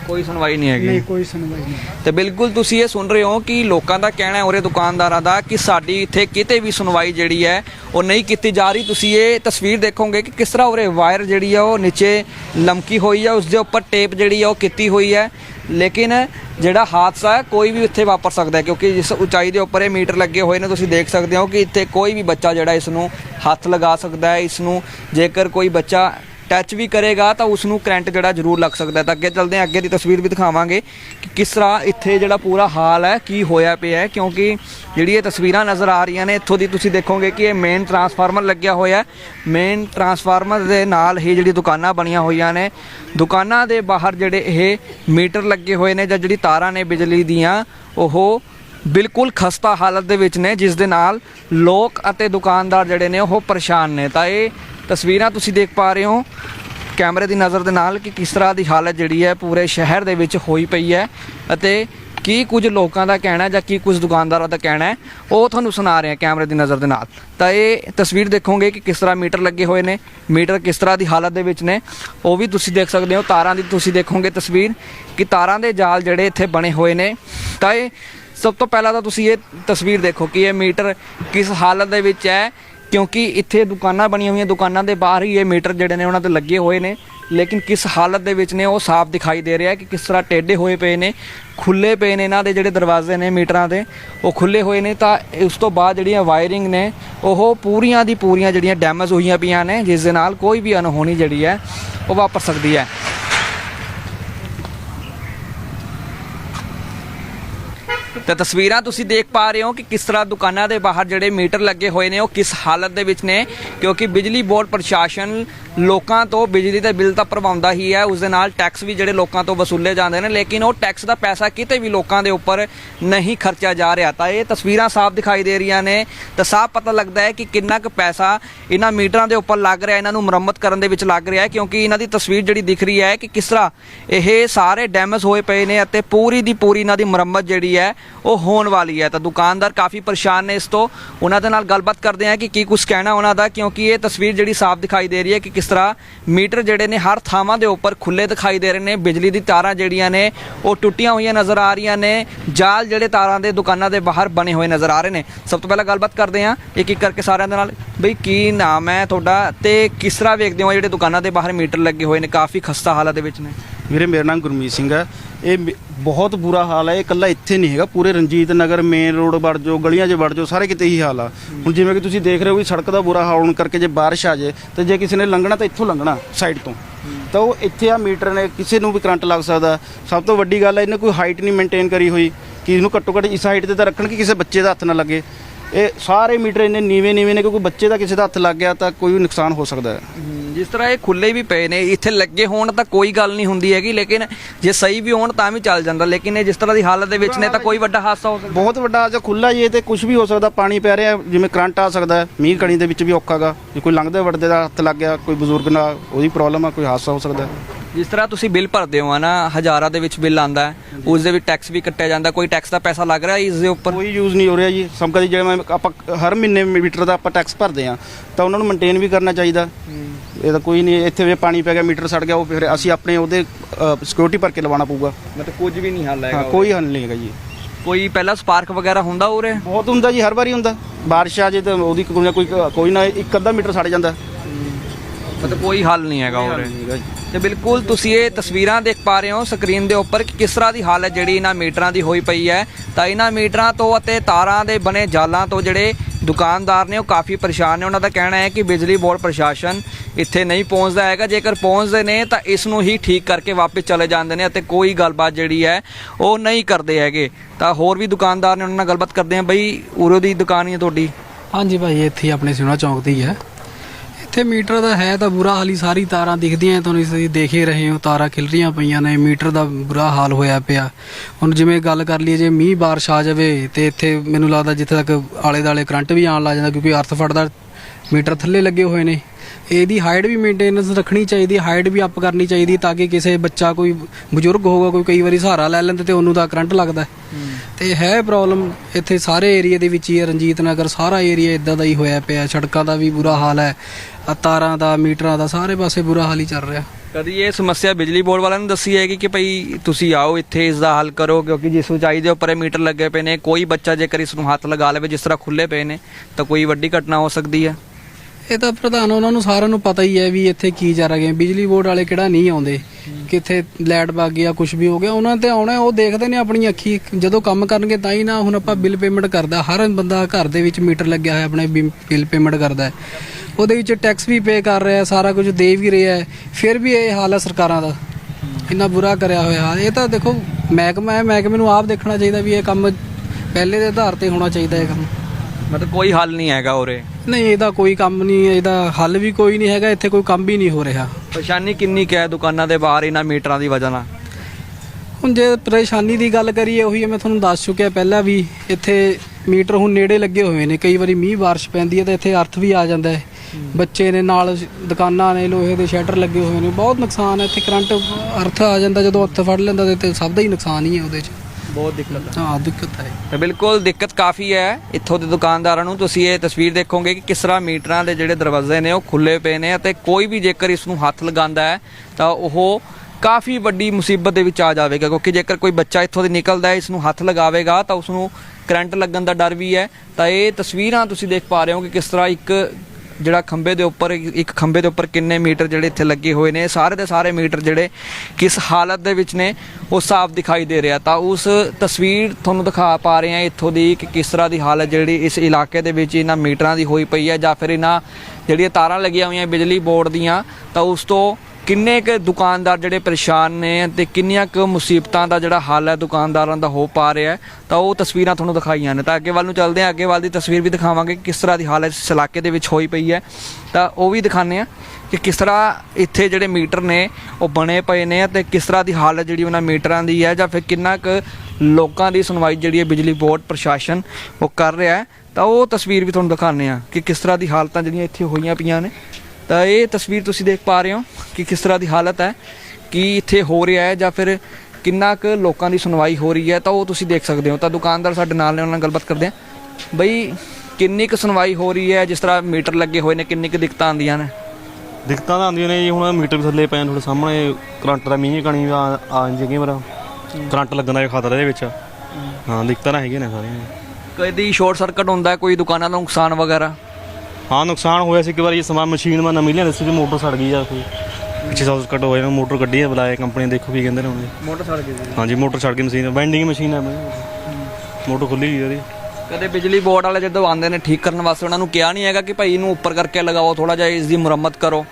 ਕੋਈ ਸੁਣਵਾਈ ਨਹੀਂ ਹੈਗੀ। ਨਹੀਂ ਕੋਈ ਸੁਣਵਾਈ ਨਹੀਂ। ਤੇ ਬਿਲਕੁਲ ਤੁਸੀਂ ਇਹ ਸੁਣ ਰਹੇ ਹੋ ਕਿ ਲੋਕਾਂ ਦਾ ਕਹਿਣਾ ਹੈ ਉਰੇ ਦੁਕਾਨਦਾਰਾਂ ਦਾ ਕਿ ਸਾਡੀ ਇੱਥੇ ਕਿਤੇ ਵੀ ਸੁਣਵਾਈ ਜਿਹੜੀ ਹੈ ਉਹ ਨਹੀਂ ਕੀਤੀ ਜਾ ਰਹੀ। ਤੁਸੀਂ ਇਹ ਤਸਵੀਰ ਦੇਖੋਗੇ ਕਿ ਕਿਸ ਤਰ੍ਹਾਂ ਉਰੇ ਵਾਇਰ ਜਿਹੜੀ ਹੈ ਉਹ ਨੀਚੇ ਲਮਕੀ ਹੋਈ ਹੈ ਉਸ ਦੇ ਉੱਪਰ ਟੇਪ ਜਿਹੜੀ ਹੈ ਉਹ ਕੀਤੀ ਹੋਈ ਹੈ। ਲੇਕਿਨ ਜਿਹੜਾ ਹਾਦਸਾ ਹੈ, ਕੋਈ ਵੀ ਇੱਥੇ ਵਾਪਰ ਸਕਦਾ ਹੈ, ਕਿਉਂਕਿ ਜਿਸ ਉਚਾਈ ਦੇ ਉੱਪਰ ਇਹ ਮੀਟਰ ਲੱਗੇ ਹੋਏ ਨੇ, ਤੁਸੀਂ ਦੇਖ ਸਕਦੇ ਹੋ ਕਿ ਇੱਥੇ ਕੋਈ ਵੀ ਬੱਚਾ ਜਿਹੜਾ ਇਸ ਨੂੰ ਹੱਥ ਲਗਾ ਸਕਦਾ ਹੈ, ਇਸ ਨੂੰ ਜੇਕਰ ਕੋਈ ਬੱਚਾ ਟੱਚ ਵੀ ਕਰੇਗਾ ਤਾਂ ਉਸ ਨੂੰ ਕਰੰਟ ਜਿਹੜਾ ਜ਼ਰੂਰ ਲੱਗ ਸਕਦਾ ਤਾਂ ਅੱਗੇ ਚੱਲਦੇ ਹਾਂ, ਅੱਗੇ ਦੀ ਤਸਵੀਰ ਵੀ ਦਿਖਾਵਾਂਗੇ ਕਿ ਕਿਸ ਤਰ੍ਹਾਂ ਇੱਥੇ ਜਿਹੜਾ ਪੂਰਾ ਹਾਲ ਹੈ, ਕੀ ਹੋਇਆ ਪਿਆ ਹੈ। ਕਿਉਂਕਿ ਜਿਹੜੀ ਇਹ ਤਸਵੀਰਾਂ ਨਜ਼ਰ ਆ ਰਹੀਆਂ ਨੇ, ਇੱਥੋਂ ਦੀ ਤੁਸੀਂ ਦੇਖੋਗੇ ਕਿ ਇਹ ਮੇਨ ਟਰਾਂਸਫਾਰਮਰ ਲੱਗਿਆ ਹੋਇਆ ਮੇਨ ਟਰਾਂਸਫਾਰਮਰ ਦੇ ਨਾਲ ਹੀ ਜਿਹੜੀ ਦੁਕਾਨਾਂ ਬਣੀਆਂ ਹੋਈਆਂ ਨੇ। ਦੁਕਾਨਾਂ ਦੇ ਬਾਹਰ ਜਿਹੜੇ ਇਹ ਮੀਟਰ ਲੱਗੇ ਹੋਏ ਨੇ ਜਾਂ ਜਿਹੜੀ ਤਾਰਾਂ ਨੇ ਬਿਜਲੀ ਦੀਆਂ, ਉਹ ਬਿਲਕੁਲ ਖਸਤਾ ਹਾਲਤ ਦੇ ਵਿੱਚ ਨੇ, ਜਿਸ ਦੇ ਨਾਲ ਲੋਕ ਅਤੇ ਦੁਕਾਨਦਾਰ ਜਿਹੜੇ ਨੇ ਉਹ ਪਰੇਸ਼ਾਨ ਨੇ। ਤਾਂ ਇਹ ਤਸਵੀਰਾਂ ਤੁਸੀਂ ਦੇਖ ਪਾ ਰਹੇ ਹੋ। ਕੈਮਰੇ ਦੀ ਨਜ਼ਰ ਦੇ ਨਾਲ ਕਿ ਕਿਸ ਤਰ੍ਹਾਂ ਦੀ ਹਾਲਤ ਜਿਹੜੀ ਹੈ ਪੂਰੇ ਸ਼ਹਿਰ ਦੇ ਵਿੱਚ ਹੋਈ ਪਈ ਹੈ ਅਤੇ ਕੀ ਕੁਝ ਲੋਕਾਂ ਦਾ ਕਹਿਣਾ ਜਾਂ ਕੀ ਕੁਝ ਦੁਕਾਨਦਾਰਾਂ ਦਾ ਕਹਿਣਾ ਉਹ ਤੁਹਾਨੂੰ ਸੁਣਾ ਰਹੇ ਹਾਂ ਕੈਮਰੇ ਦੀ ਨਜ਼ਰ ਦੇ ਨਾਲ। ਤਾਂ ਇਹ ਤਸਵੀਰ ਦੇਖੋਗੇ ਕਿ ਕਿਸ ਤਰ੍ਹਾਂ ਮੀਟਰ ਲੱਗੇ ਹੋਏ ਨੇ, ਮੀਟਰ ਕਿਸ ਤਰ੍ਹਾਂ ਦੀ ਹਾਲਤ ਦੇ ਵਿੱਚ ਨੇ, ਉਹ ਵੀ ਤੁਸੀਂ ਦੇਖ ਸਕਦੇ ਹੋ, ਤਾਰਾਂ ਦੀ ਤੁਸੀਂ ਦੇਖੋਗੇ ਤਸਵੀਰ ਕਿ ਤਾਰਾਂ ਦੇ ਜਾਲ ਜਿਹੜੇ ਇੱਥੇ ਬਣੇ ਹੋਏ ਨੇ। ਤਾਂ ਇਹ ਸਭ ਤੋਂ ਪਹਿਲਾਂ ਤਾਂ ਤੁਸੀਂ ਇਹ ਤਸਵੀਰ ਦੇਖੋ ਕਿ ਇਹ ਮੀਟਰ ਕਿਸ ਹਾਲਤ ਦੇ ਵਿੱਚ ਹੈ ਕਿਉਂਕਿ ਇੱਥੇ ਦੁਕਾਨਾਂ ਬਣੀਆਂ ਹੋਈਆਂ, ਦੁਕਾਨਾਂ ਦੇ ਬਾਹਰ ਹੀ ਇਹ ਮੀਟਰ ਜਿਹੜੇ ਨੇ ਉਹਨਾਂ ਤੇ ਲੱਗੇ ਹੋਏ ਨੇ। ਲੇਕਿਨ ਕਿਸ ਹਾਲਤ ਦੇ ਵਿੱਚ ਨੇ, ਉਹ ਸਾਫ਼ ਦਿਖਾਈ ਦੇ ਰਿਹਾ ਕਿ ਕਿਸ ਤਰ੍ਹਾਂ ਟੇਢੇ ਹੋਏ ਪਏ ਨੇ ਖੁੱਲੇ ਪਏ ਨੇ ਇਹਨਾਂ ਦੇ ਜਿਹੜੇ ਦਰਵਾਜ਼ੇ ਨੇ ਮੀਟਰਾਂ ਦੇ, ਉਹ ਖੁੱਲੇ ਹੋਏ ਨੇ। ਤਾਂ ਉਸ ਤੋਂ ਬਾਅਦ ਜਿਹੜੀਆਂ ਵਾਇਰਿੰਗ ਨੇ, ਉਹ ਪੂਰੀਆਂ ਦੀ ਪੂਰੀਆਂ ਜਿਹੜੀਆਂ ਡੈਮੇਜ ਹੋਈਆਂ ਪਈਆਂ ਨੇ, ਜਿਸ ਦੇ ਨਾਲ ਕੋਈ ਵੀ ਅਨਹੋਣੀ ਜਿਹੜੀ ਹੈ, ਉਹ ਵਾਪਰ ਸਕਦੀ ਹੈ। ਤਾਂ ਤਸਵੀਰਾਂ ਤੁਸੀਂ ਦੇਖ ਪਾ ਰਹੇ ਹੋ ਕਿ ਕਿਸ ਤਰ੍ਹਾਂ ਦੁਕਾਨਾਂ ਦੇ ਬਾਹਰ ਜਿਹੜੇ ਮੀਟਰ ਲੱਗੇ ਹੋਏ ਨੇ, ਉਹ ਕਿਸ ਹਾਲਤ ਦੇ ਵਿੱਚ ਨੇ, ਕਿਉਂਕਿ ਬਿਜਲੀ ਬੋਰਡ ਪ੍ਰਸ਼ਾਸਨ ਲੋਕਾਂ ਤੋਂ ਬਿਜਲੀ ਦੇ ਬਿੱਲ ਤਾਂ ਭਰਵਾਉਂਦਾ ਹੀ ਹੈ, ਉਸ ਦੇ ਨਾਲ ਟੈਕਸ ਵੀ ਜਿਹੜੇ ਲੋਕਾਂ ਤੋਂ ਵਸੂਲੇ ਜਾਂਦੇ ਨੇ, ਲੇਕਿਨ ਉਹ ਟੈਕਸ ਦਾ ਪੈਸਾ ਕਿਤੇ ਵੀ ਲੋਕਾਂ ਦੇ ਉੱਪਰ ਨਹੀਂ ਖਰਚਿਆ ਜਾ ਰਿਹਾ। ਤਾਂ ਇਹ ਤਸਵੀਰਾਂ ਸਾਫ਼ ਦਿਖਾਈ ਦੇ ਰਹੀਆਂ ਨੇ, ਤਾਂ ਸਾਫ਼ ਪਤਾ ਲੱਗਦਾ ਹੈ ਕਿ ਕਿੰਨਾ ਕੁ ਪੈਸਾ ਇਹਨਾਂ ਮੀਟਰਾਂ ਦੇ ਉੱਪਰ ਲੱਗ ਰਿਹਾ, ਇਹਨਾਂ ਨੂੰ ਮੁਰੰਮਤ ਕਰਨ ਦੇ ਵਿੱਚ ਲੱਗ ਰਿਹਾ ਹੈ, ਕਿਉਂਕਿ ਇਹਨਾਂ ਦੀ ਤਸਵੀਰ ਜਿਹੜੀ ਦਿਖ ਰਹੀ ਹੈ ਕਿ ਕਿਸ ਤਰ੍ਹਾਂ ਇਹ ਸਾਰੇ ਡੈਮੇਜ ਹੋਏ ਪਏ ਨੇ ਅਤੇ ਪੂਰੀ ਦੀ ਪੂਰੀ ਇਹਨਾਂ ਦੀ ਮੁਰੰਮਤ ਜਿਹੜੀ ਹੈ ਉਹ ਹੋਣ ਵਾਲੀ ਹੈ। ਤਾਂ ਦੁਕਾਨਦਾਰ ਕਾਫੀ ਪਰੇਸ਼ਾਨ ਨੇ ਇਸ ਤੋਂ। ਉਹਨਾਂ ਦੇ ਨਾਲ ਗੱਲਬਾਤ ਕਰਦੇ ਹਾਂ ਕਿ ਕੀ ਕੁਝ ਕਹਿਣਾ ਉਹਨਾਂ ਦਾ, ਕਿਉਂਕਿ ਇਹ ਤਸਵੀਰ ਜਿਹੜੀ ਸਾਫ਼ ਦਿਖਾਈ ਦੇ ਰਹੀ ਹੈ ਕਿ ਕਿਸ ਤਰ੍ਹਾਂ ਮੀਟਰ ਜਿਹੜੇ ਨੇ ਹਰ ਥਾਵਾਂ ਦੇ ਉੱਪਰ ਖੁੱਲੇ ਦਿਖਾਈ ਦੇ ਰਹੇ ਨੇ। ਬਿਜਲੀ ਦੀ ਤਾਰਾਂ ਜਿਹੜੀਆਂ ਨੇ, ਉਹ ਟੁੱਟੀਆਂ ਹੋਈਆਂ ਨਜ਼ਰ ਆ ਰਹੀਆਂ ਨੇ। ਜਾਲ ਜਿਹੜੇ ਤਾਰਾਂ ਦੇ ਦੁਕਾਨਾਂ ਦੇ ਬਾਹਰ ਬਣੇ ਹੋਏ ਨਜ਼ਰ ਆ ਰਹੇ ਨੇ। ਸਭ ਤੋਂ ਪਹਿਲਾਂ ਗੱਲਬਾਤ ਕਰਦੇ ਹਾਂ ਇੱਕ ਇੱਕ ਕਰਕੇ ਸਾਰਿਆਂ ਦੇ ਨਾਲ। ਬਈ ਕੀ ਨਾਮ ਹੈ ਤੁਹਾਡਾ ਤੇ ਕਿਸ ਤਰ੍ਹਾਂ ਵੇਖਦੇ ਹੋ ਜਿਹੜੇ ਦੁਕਾਨਾਂ ਦੇ ਬਾਹਰ ਮੀਟਰ ਲੱਗੇ ਹੋਏ ਨੇ? ਕਾਫੀ ਖਸਤਾ ਹਾਲਤ ਦੇ ਵਿੱਚ ਨੇ। ਵੀਰੇ ਮੇਰਾ ਨਾਮ ਗੁਰਮੀਤ ਸਿੰਘ ਹੈ। ਇਹ ਮੇ- ਬਹੁਤ ਬੁਰਾ ਹਾਲ ਹੈ। ਇਹ ਇਕੱਲਾ ਇੱਥੇ ਨਹੀਂ ਹੈਗਾ। ਪੂਰੇ ਰਣਜੀਤ ਨਗਰ ਮੇਨ ਰੋਡ ਵੜ ਜਾਓ, ਗਲੀਆਂ 'ਚ ਵੜ ਜਾਓ, ਸਾਰੇ ਕਿਤੇ ਹੀ ਹਾਲ ਆ। ਹੁਣ ਜਿਵੇਂ ਕਿ ਤੁਸੀਂ ਦੇਖ ਰਹੇ ਹੋ ਵੀ ਸੜਕ ਦਾ ਬੁਰਾ ਹਾਲ ਹੋਣ ਕਰਕੇ ਜੇ ਬਾਰਿਸ਼ ਆ ਜੇ ਤੇ ਜੇ ਕਿਸੇ ਨੇ ਲੰਘਣਾ ਤਾਂ ਇੱਥੋਂ ਲੰਘਣਾ ਸਾਈਡ ਤੋਂ। ਤਾਂ ਉਹ ਇੱਥੇ ਆ ਮੀਟਰ ਨੇ, ਕਿਸੇ ਨੂੰ ਵੀ ਕਰੰਟ ਲੱਗ ਸਕਦਾ। ਸਭ ਤੋਂ ਵੱਡੀ ਗੱਲ ਹੈ, ਇਹਨੇ ਕੋਈ ਹਾਈਟ ਨਹੀਂ ਮੇਨਟੇਨ ਕਰੀ ਹੋਈ। ਕਿ ਇਹਨੂੰ ਘੱਟੋ ਘੱਟ ਇਸ ਹਾਈਟ ਤੇ ਤਾਂ ਰੱਖਣ ਕਿ ਕਿਸੇ ਬੱਚੇ ਦਾ ਹੱਥ ਨਾ ਲੱਗੇ। ਇਹ ਸਾਰੇ ਮੀਟਰ ਇੰਨੇ ਨੀਵੇਂ ਨੀਵੇਂ ਨੇ ਕਿ ਕੋਈ ਬੱਚੇ ਦਾ ਕਿਸੇ ਦਾ ਹੱਥ ਲੱਗ ਗਿਆ ਤਾਂ ਕੋਈ ਵੀ ਨੁਕਸਾਨ ਹੋ ਸਕਦਾ ਹੈ ਜਿਸ ਤਰ੍ਹਾਂ ਇਹ ਖੁੱਲੇ ਵੀ ਪਏ ਨੇ ਇੱਥੇ ਲੱਗੇ ਹੋਣ ਤਾਂ ਕੋਈ ਗੱਲ ਨਹੀਂ ਹੁੰਦੀ ਹੈਗੀ ਲੇਕਿਨ ਜੇ ਸਹੀ ਵੀ ਹੋਣ ਤਾਂ ਵੀ ਚੱਲ ਜਾਂਦਾ ਲੇਕਿਨ ਇਹ ਜਿਸ ਤਰ੍ਹਾਂ ਦੀ ਹਾਲਤ ਦੇ ਵਿੱਚ ਨੇ ਤਾਂ ਕੋਈ ਵੱਡਾ ਹਾਦਸਾ ਹੋ ਸਕਦਾ ਬਹੁਤ ਵੱਡਾ ਜੇ ਖੁੱਲਾ ਜੇ ਤੇ ਕੁਝ ਵੀ ਹੋ ਸਕਦਾ ਪਾਣੀ ਪੈ ਰਿਹਾ ਜਿਵੇਂ ਕਰੰਟ ਆ ਸਕਦਾ ਮੀਂਹ ਕਣੀ ਦੇ ਵਿੱਚ ਵੀ ਔਖਾਗਾ ਜੇ ਕੋਈ ਲੰਘਦੇ ਵੜਦੇ ਦਾ ਹੱਥ ਲੱਗ ਗਿਆ ਕੋਈ ਬਜ਼ੁਰਗ ਨਾਲ ਉਹਦੀ ਪ੍ਰੋਬਲਮ ਆ ਕੋਈ ਹਾਦਸਾ ਹੋ ਸਕਦਾ। ਜਿਸ ਤਰ੍ਹਾਂ ਤੁਸੀਂ ਬਿੱਲ ਭਰਦੇ ਹੋ ਨਾ ਹਜ਼ਾਰਾਂ ਦੇ ਵਿੱਚ ਬਿੱਲ ਆਂਦਾ ਹੈ ਉਸ ਦੇ ਵਿੱਚ ਟੈਕਸ ਵੀ ਕੱਟਿਆ ਜਾਂਦਾ ਕੋਈ ਟੈਕਸ ਦਾ ਪੈਸਾ ਲੱਗ ਰਿਹਾ ਇਸ ਦੇ ਉੱਪਰ? ਕੋਈ ਯੂਜ਼ ਨਹੀਂ ਹੋ ਰਿਹਾ ਜੀ। ਸਮਕਾ ਦੀ ਜਿਵੇਂ ਆਪਾਂ ਹਰ ਮਹੀਨੇ ਮੀਟਰ ਦਾ ਆਪਾਂ ਟੈਕਸ ਭਰਦੇ ਆ ਤਾਂ ਉਹਨਾਂ ਨੂੰ ਮੇਨਟੇਨ ਵੀ ਕਰਨਾ ਚਾਹੀਦਾ। ਇਹ ਤਾਂ ਕੋਈ ਨਹੀਂ ਇੱਥੇ ਵੀ ਪਾਣੀ ਪੈ ਗਿਆ ਮੀਟਰ ਸੜ ਗਿਆ ਉਹ ਫਿਰ ਅਸੀਂ ਆਪਣੇ ਉਹਦੇ ਸਿਕਿਉਰਿਟੀ ਭਰ ਕੇ ਲਵਾਉਣਾ ਪਊਗਾ। ਮਤਲਬ ਕੁਝ ਵੀ ਨਹੀਂ ਹੱਲ ਹਾਂ ਕੋਈ ਹੱਲ ਨਹੀਂ ਹੈਗਾ ਜੀ। ਕੋਈ ਪਹਿਲਾਂ ਸਪਾਰਕ ਵਗੈਰਾ ਹੁੰਦਾ ਉਰੇ? ਬਹੁਤ ਹੁੰਦਾ ਜੀ ਹਰ ਵਾਰੀ ਹੁੰਦਾ। ਬਾਰਿਸ਼ ਆ ਜੇ ਤਾਂ ਉਹਦੀ ਕੋਈ ਨਾ ਕੋਈ ਕੋਈ ਨਾ ਇੱਕ ਅੱਧਾ ਮੀਟਰ ਸੜ ਜਾਂਦਾ। ਮਤਲਬ ਕੋਈ ਹੱਲ ਨਹੀਂ ਹੈਗਾ ਜੀ। ਤੇ ਬਿਲਕੁਲ ਤੁਸੀਂ ਇਹ ਤਸਵੀਰਾਂ ਦੇਖ ਪਾ ਰਹੇ ਹੋ ਸਕਰੀਨ ਦੇ ਉੱਪਰ ਕਿ ਕਿਸ ਤਰ੍ਹਾਂ ਦੀ ਹਾਲਤ ਜਿਹੜੀ ਇਹਨਾਂ ਮੀਟਰਾਂ ਦੀ ਹੋਈ ਪਈ ਹੈ। ਤਾਂ ਇਹਨਾਂ ਮੀਟਰਾਂ ਤੋਂ ਅਤੇ ਤਾਰਾਂ ਦੇ ਬਣੇ ਜਾਲਾਂ ਤੋਂ ਜਿਹੜੇ ਦੁਕਾਨਦਾਰ ਨੇ ਉਹ ਕਾਫੀ ਪਰੇਸ਼ਾਨ ਨੇ। ਉਹਨਾਂ ਦਾ ਕਹਿਣਾ ਹੈ ਕਿ ਬਿਜਲੀ ਬੋਰਡ ਪ੍ਰਸ਼ਾਸਨ ਇੱਥੇ ਨਹੀਂ ਪਹੁੰਚਦਾ ਹੈਗਾ। ਜੇਕਰ ਪਹੁੰਚਦੇ ਨੇ ਤਾਂ ਇਸ ਨੂੰ ਹੀ ਠੀਕ ਕਰਕੇ ਵਾਪਸ ਚਲੇ ਜਾਂਦੇ ਨੇ ਅਤੇ ਕੋਈ ਗੱਲਬਾਤ ਜਿਹੜੀ ਹੈ ਉਹ ਨਹੀਂ ਕਰਦੇ ਹੈਗੇ। ਤਾਂ ਹੋਰ ਵੀ ਦੁਕਾਨਦਾਰ ਨੇ ਉਹਨਾਂ ਨਾਲ ਗੱਲਬਾਤ ਕਰਦੇ ਆ ਬਈ ਉਰੋ ਦੀ ਦੁਕਾਨ ਹੀ ਹੈ ਤੁਹਾਡੀ? ਹਾਂਜੀ ਭਾਈ ਇੱਥੇ ਆਪਣੇ ਸਿਉਣਾ ਚੌਂਕ ਤੇ ਹੀ ਹੈ। ਇੱਥੇ ਮੀਟਰ ਦਾ ਹੈ ਤਾਂ ਬੁਰਾ ਹਾਲ ਹੀ ਸਾਰੀ ਤਾਰਾਂ ਦਿਖਦੀਆਂ ਤੁਹਾਨੂੰ ਤੁਸੀਂ ਦੇਖ ਹੀ ਰਹੇ ਹੋ, ਤਾਰਾਂ ਖਿਲ ਰਹੀਆਂ ਪਈਆਂ ਨੇ, ਮੀਟਰ ਦਾ ਬੁਰਾ ਹਾਲ ਹੋਇਆ ਪਿਆ। ਹੁਣ ਜਿਵੇਂ ਗੱਲ ਕਰ ਲਈਏ, ਜੇ ਮੀਂਹ ਬਾਰਿਸ਼ ਆ ਜਾਵੇ ਤੇ ਇੱਥੇ ਮੈਨੂੰ ਲੱਗਦਾ ਜਿੱਥੇ ਤੱਕ ਆਲੇ ਦਾਲੇ ਕਰੰਟ ਵੀ ਆਉਣ ਲੱਗ ਜਾਂਦਾ ਕਿਉਂਕਿ ਅਰਥ ਫੜਦਾ ਮੀਟਰ ਥੱਲੇ ਲੱਗੇ ਹੋਏ ਨੇ। ਇਹਦੀ ਹਾਈਟ ਵੀ ਮੇਨਟੇਨੈਂਸ ਰੱਖਣੀ ਚਾਹੀਦੀ ਹਾਈਟ ਵੀ ਅਪ ਕਰਨੀ ਚਾਹੀਦੀ ਤਾਂ ਕਿ ਕਿਸੇ ਬੱਚਾ ਕੋਈ ਬਜ਼ੁਰਗ ਹੋਊਗਾ ਕੋਈ ਕਈ ਵਾਰੀ ਸਹਾਰਾ ਲੈ ਲੈਂਦੇ ਤੇ ਉਹਨੂੰ ਤਾਂ ਕਰੰਟ ਲੱਗਦਾ। ਤੇ ਹੈ ਪ੍ਰੋਬਲਮ ਇੱਥੇ ਸਾਰੇ ਏਰੀਆ ਦੇ ਵਿੱਚ ਹੀ ਹੈ ਰਣਜੀਤ ਨਗਰ ਸਾਰਾ ਏਰੀਆ ਇਦਾਂ ਦਾ ਹੀ ਹੋਇਆ ਪਿਆ ਸੜਕਾਂ ਦਾ ਵੀ ਬੁਰਾ ਹਾਲ ਹੈ ਤਾਰਾਂ ਦਾ ਮੀਟਰਾਂ ਦਾ ਸਾਰੇ ਪਾਸੇ ਬੁਰਾ ਹਾਲ ਹੀ ਚੱਲ ਰਿਹਾ। ਕਦੀ ਇਹ ਸਮੱਸਿਆ ਬਿਜਲੀ ਬੋਰਡ ਵਾਲਿਆਂ ਨੂੰ ਦੱਸੀ ਹੈਗੀ ਕਿ ਭਈ ਤੁਸੀਂ ਆਓ ਇੱਥੇ ਇਸ ਦਾ ਹੱਲ ਕਰੋ ਕਿਉਂਕਿ ਜਿਸ ਉਚਾਈ ਦੇ ਉੱਪਰ ਮੀਟਰ ਲੱਗੇ ਪਏ ਨੇ ਕੋਈ ਬੱਚਾ ਜੇਕਰ ਇਸ ਨੂੰ ਹੱਥ ਲਗਾ ਲਵੇ ਜਿਸ ਤਰ੍ਹਾਂ ਖੁੱਲੇ ਪਏ ਨੇ ਤਾਂ ਕੋਈ ਵੱਡੀ ਘਟਨਾ ਹੋ ਸਕਦੀ ਹੈ। ਇਹ ਤਾਂ ਪ੍ਰਧਾਨ, ਉਹਨਾਂ ਨੂੰ ਸਾਰਿਆਂ ਨੂੰ ਪਤਾ ਹੀ ਹੈ ਵੀ ਇੱਥੇ ਕੀ ਜਾ ਰਿਹਾ ਬਿਜਲੀ ਬੋਰਡ ਵਾਲੇ ਕਿਹੜਾ ਨਹੀਂ ਆਉਂਦੇ। ਕਿੱਥੇ ਲਾਈਟ ਵਗ ਗਿਆ ਕੁਝ ਵੀ ਹੋ ਗਿਆ, ਉਹਨਾਂ ਤੇ ਆਉਣਾ ਉਹ ਦੇਖਦੇ ਨੇ ਆਪਣੀ ਅੱਖੀ, ਜਦੋਂ ਕੰਮ ਕਰਨਗੇ ਤਾਂ ਹੀ ਨਾ ਹੁਣ ਆਪਾਂ ਬਿੱਲ ਪੇਮੈਂਟ ਕਰਦਾ। ਹਰ ਬੰਦਾ ਘਰ ਦੇ ਵਿੱਚ ਮੀਟਰ ਲੱਗਿਆ ਹੋਇਆ, ਆਪਣੇ ਬਿੱਲ ਪੇਮੈਂਟ ਕਰਦਾ ਹੈ। ਉਹਦੇ ਵਿੱਚ ਟੈਕਸ ਵੀ ਪੇ ਕਰ ਰਿਹਾ, ਸਾਰਾ ਕੁਝ ਦੇ ਵੀ ਰਿਹਾ ਹੈ। ਫਿਰ ਵੀ ਇਹ ਹਾਲ ਹੈ ਸਰਕਾਰਾਂ ਦਾ। ਇੰਨਾ ਬੁਰਾ ਕਰਿਆ ਹੋਇਆ। ਇਹ ਤਾਂ ਦੇਖੋ, ਮਹਿਕਮਾ ਹੈ, ਮਹਿਕਮੇ ਨੂੰ ਆਪ ਦੇਖਣਾ ਚਾਹੀਦਾ ਵੀ ਇਹ ਕੰਮ ਪਹਿਲੇ ਦੇ ਆਧਾਰ ਤੇ ਹੋਣਾ ਚਾਹੀਦਾ ਇਹ ਕੰਮ। ਮਤਲਬ ਕੋਈ ਹੱਲ ਨਹੀਂ ਹੈਗਾ ਉਰੇ। ਨਹੀਂ ਇਹਦਾ ਕੋਈ ਕੰਮ ਨਹੀਂ ਇਹਦਾ ਹੱਲ ਵੀ ਕੋਈ ਨਹੀਂ ਹੈਗਾ ਇੱਥੇ ਕੋਈ ਕੰਮ ਵੀ ਨਹੀਂ ਹੋ ਰਿਹਾ। ਪਰੇਸ਼ਾਨੀ ਕਿੰਨੀ ਕੁ ਹੈ ਦੁਕਾਨਾਂ ਦੇ ਬਾਹਰ ਇਹਨਾਂ ਮੀਟਰਾਂ ਦੀ ਵਜ੍ਹਾ ਨਾਲ? ਹੁਣ ਜੇ ਪਰੇਸ਼ਾਨੀ ਦੀ ਗੱਲ ਕਰੀਏ ਉਹੀ ਮੈਂ ਤੁਹਾਨੂੰ ਦੱਸ ਚੁੱਕਿਆ ਪਹਿਲਾਂ ਵੀ ਇੱਥੇ ਮੀਟਰ ਹੁਣ ਨੇੜੇ ਲੱਗੇ ਹੋਏ ਨੇ ਕਈ ਵਾਰੀ ਮੀਂਹ ਬਾਰਿਸ਼ ਪੈਂਦੀ ਹੈ ਤਾਂ ਇੱਥੇ ਅਰਥ ਵੀ ਆ ਜਾਂਦਾ ਹੈ। ਬੱਚੇ ਨੇ ਨਾਲ ਦੁਕਾਨਾਂ ਨੇ ਲੋਹੇ ਦੇ ਸ਼ਟਰ ਲੱਗੇ ਹੋਏ ਨੇ ਬਹੁਤ ਨੁਕਸਾਨ ਹੈ ਇੱਥੇ ਕਰੰਟ ਅਰਥ ਆ ਜਾਂਦਾ ਜਦੋਂ ਹੱਥ ਫੜ ਲੈਂਦਾ ਤੇ- ਤੇ ਸਭ ਦਾ ਹੀ ਨੁਕਸਾਨ ਹੀ ਹੈ ਉਹਦੇ 'ਚ। ਬਹੁਤ ਦਿੱਕਤ ਹਾਂ ਦਿੱਕਤ ਹੈ ਤੇ ਬਿਲਕੁਲ ਦਿੱਕਤ ਕਾਫੀ ਹੈ। ਇੱਥੋਂ ਦੇ ਦੁਕਾਨਦਾਰਾਂ ਨੂੰ ਤੁਸੀਂ ਇਹ ਤਸਵੀਰ ਦੇਖੋਗੇ ਕਿ ਕਿਸ ਤਰ੍ਹਾਂ ਮੀਟਰਾਂ ਦੇ ਜਿਹੜੇ ਦਰਵਾਜ਼ੇ ਨੇ ਉਹ ਖੁੱਲੇ ਪਏ ਨੇ ਅਤੇ ਕੋਈ ਵੀ ਜੇਕਰ ਇਸ ਨੂੰ ਹੱਥ ਲਗਾਉਂਦਾ ਹੈ ਤਾਂ ਉਹ ਕਾਫੀ ਵੱਡੀ ਮੁਸੀਬਤ ਦੇ ਵਿੱਚ ਆ ਜਾਵੇਗਾ ਕਿਉਂਕਿ ਜੇਕਰ ਕੋਈ ਬੱਚਾ ਇੱਥੋਂ ਦੀ ਨਿਕਲਦਾ ਹੈ ਇਸ ਨੂੰ ਹੱਥ ਲਗਾਵੇਗਾ ਤਾਂ ਉਸ ਨੂੰ ਕਰੰਟ ਲੱਗਣ ਦਾ ਡਰ ਵੀ ਹੈ। ਤਾਂ ਇਹ ਤਸਵੀਰਾਂ ਤੁਸੀਂ ਦੇਖ ਪਾ ਰਹੇ ਹੋ ਕਿ ਕਿਸ ਤਰ੍ਹਾਂ ਇੱਕ ਜਿਹੜਾ ਖੰਭੇ ਦੇ ਉੱਪਰ, ਇੱਕ ਖੰਭੇ ਦੇ ਉੱਪਰ ਕਿੰਨੇ ਮੀਟਰ ਜਿਹੜੇ ਇੱਥੇ ਲੱਗੇ ਹੋਏ ਨੇ, ਸਾਰੇ ਦੇ ਸਾਰੇ ਮੀਟਰ ਜਿਹੜੇ ਕਿਸ ਹਾਲਤ ਦੇ ਵਿੱਚ ਨੇ, ਉਹ ਸਾਫ਼ ਦਿਖਾਈ ਦੇ ਰਿਹਾ। ਤਾਂ ਉਸ ਤਸਵੀਰ ਤੁਹਾਨੂੰ ਦਿਖਾ ਪਾ ਰਹੇ ਹਾਂ ਇੱਥੋਂ ਦੀ ਕਿ ਕਿਸ ਤਰ੍ਹਾਂ ਦੀ ਹਾਲਤ ਜਿਹੜੀ ਇਸ ਇਲਾਕੇ ਦੇ ਵਿੱਚ ਇਹਨਾਂ ਮੀਟਰਾਂ ਦੀ ਹੋਈ ਪਈ ਹੈ ਜਾਂ ਫਿਰ ਇਹਨਾਂ ਜਿਹੜੀਆਂ ਤਾਰਾਂ ਲੱਗੀਆਂ ਹੋਈਆਂ ਬਿਜਲੀ ਬੋਰਡ ਦੀਆਂ, ਤਾਂ ਉਸ ਤੋਂ ਕਿੰਨੇ ਕੁ ਦੁਕਾਨਦਾਰ ਜਿਹੜੇ ਪਰੇਸ਼ਾਨ ਨੇ ਤੇ ਕਿੰਨੀਆਂ ਕੁ ਮੁਸੀਬਤਾਂ ਦਾ ਜਿਹੜਾ ਹੱਲ ਹੈ ਦੁਕਾਨਦਾਰਾਂ ਦਾ ਹੋ ਪਾ ਰਿਹਾ ਤਾਂ ਉਹ ਤਸਵੀਰਾਂ ਤੁਹਾਨੂੰ ਦਿਖਾਈਆਂ ਨੇ। ਤਾਂ ਅੱਗੇ ਵੱਲ ਨੂੰ ਚੱਲਦੇ ਹਾਂ, ਅੱਗੇ ਵੱਲ ਦੀ ਤਸਵੀਰ ਵੀ ਦਿਖਾਵਾਂਗੇ ਕਿਸ ਤਰ੍ਹਾਂ ਦੀ ਹਾਲਤ ਇਸ ਇਲਾਕੇ ਦੇ ਵਿੱਚ ਹੋਈ ਪਈ ਹੈ। ਤਾਂ ਉਹ ਵੀ ਦਿਖਾਉਂਦੇ ਆ ਕਿ ਕਿਸ ਤਰ੍ਹਾਂ ਇੱਥੇ ਜਿਹੜੇ ਮੀਟਰ ਨੇ, ਉਹ ਬਣੇ ਪਏ ਨੇ ਤੇ ਕਿਸ ਤਰ੍ਹਾਂ ਦੀ ਹਾਲਤ ਜਿਹੜੀ ਉਹਨਾਂ ਮੀਟਰਾਂ ਦੀ ਹੈ ਜਾਂ ਫਿਰ ਕਿੰਨਾ ਕੁ ਲੋਕਾਂ ਦੀ ਸੁਣਵਾਈ ਜਿਹੜੀ ਹੈ ਬਿਜਲੀ ਬੋਰਡ ਪ੍ਰਸ਼ਾਸਨ ਉਹ ਕਰ ਰਿਹਾ ਹੈ। ਤਾਂ ਉਹ ਤਸਵੀਰ ਵੀ ਤੁਹਾਨੂੰ ਦਿਖਾਉਂਦੇ ਆ ਕਿ ਕਿਸ ਤਰ੍ਹਾਂ ਦੀ ਹਾਲਤਾਂ ਜਿਹੜੀਆਂ ਇੱਥੇ ਹੋਈਆਂ ਪਈਆਂ ਨੇ। ਤਾਂ ਇਹ ਤਸਵੀਰ ਤੁਸੀਂ ਦੇਖ ਪਾ ਰਹੇ ਹੋ ਕਿ ਕਿਸ ਤਰ੍ਹਾਂ ਦੀ ਹਾਲਤ ਹੈ ਕੀ ਇੱਥੇ ਹੋ ਰਿਹਾ ਹੈ ਜਾਂ ਫਿਰ ਕਿੰਨਾ ਕੁ ਲੋਕਾਂ ਦੀ ਸੁਣਵਾਈ ਹੋ ਰਹੀ ਹੈ ਤਾਂ ਉਹ ਤੁਸੀਂ ਦੇਖ ਸਕਦੇ ਹੋ। ਤਾਂ ਦੁਕਾਨਦਾਰ ਸਾਡੇ ਨਾਲ ਨੇ ਉਹਨਾਂ ਨਾਲ ਗੱਲਬਾਤ ਕਰਦੇ ਆ ਬਈ ਕਿੰਨੀ ਕੁ ਸੁਣਵਾਈ ਹੋ ਰਹੀ ਹੈ ਜਿਸ ਤਰ੍ਹਾਂ ਮੀਟਰ ਲੱਗੇ ਹੋਏ ਨੇ ਕਿੰਨੀ ਕੁ ਦਿੱਕਤਾਂ ਆਉਂਦੀਆਂ ਨੇ? ਦਿੱਕਤਾਂ ਤਾਂ ਆਉਂਦੀਆਂ ਨੇ ਜੀ ਹੁਣ ਮੀਟਰ ਵੀ ਥੱਲੇ ਪਏ ਤੁਹਾਡੇ ਸਾਹਮਣੇ ਕਰੰਟ ਦਾ ਮੀਂਹ ਕਣੀ ਆ ਆ ਜਾਂਦੀ ਕਈ ਵਾਰ ਕਰੰਟ ਲੱਗਣ ਦਾ ਖਤਰਾ ਇਹਦੇ ਵਿੱਚ। ਹਾਂ ਦਿੱਕਤਾਂ ਤਾਂ ਹੈਗੀਆਂ ਨੇ ਸਾਰੀਆਂ। ਕਦੀ ਸ਼ਾਰਟ ਸਰਕਟ ਹੁੰਦਾ ਹੈ, ਕੋਈ ਦੁਕਾਨਾਂ ਦਾ ਨੁਕਸਾਨ ਵਗੈਰਾ? ਹਾਂ ਨੁਕਸਾਨ ਹੋਇਆ ਸੀ ਇੱਕ ਵਾਰੀ ਸਮਾਨ ਮਸ਼ੀਨ ਮੈਂ ਨਵੀਂ ਲਿਆਂਦੀ ਸੀ ਤੇ ਮੋਟਰ ਸੜ ਗਈ ਆ ਕੋਈ। ਪਿੱਛੇ ਸੌਸ ਕੱਟ ਹੋਇਆ ਨਾ ਮੋਟਰ ਕੱਢੀ ਆ ਬੁਲਾਏ ਕੰਪਨੀ ਦੇਖੋ ਕੀ ਕਹਿੰਦੇ ਨੇ ਹੁਣ। ਮੋਟਰ ਸੜ ਗਈ ਹਾਂਜੀ ਮੋਟਰ ਸੜ ਗਈ ਮਸ਼ੀਨ ਵੈਂਡਿੰਗ ਮਸ਼ੀਨ ਹੈ ਮੋਟਰ ਖੁੱਲੀ ਗਈ ਉਹਦੀ। ਕਦੇ ਬਿਜਲੀ ਬੋਰਡ ਵਾਲੇ ਜਦੋਂ ਆਉਂਦੇ ਨੇ ਠੀਕ ਕਰਨ ਵਾਸਤੇ ਉਹਨਾਂ ਨੂੰ ਕਿਹਾ ਨਹੀਂ ਹੈਗਾ ਕਿ ਭਾਈ ਇਹਨੂੰ ਉੱਪਰ ਕਰਕੇ ਲਗਾਓ ਥੋੜਾ ਜਿਹਾ ਇਸ ਦੀ ਮੁਰੰਮਤ ਕਰੋ।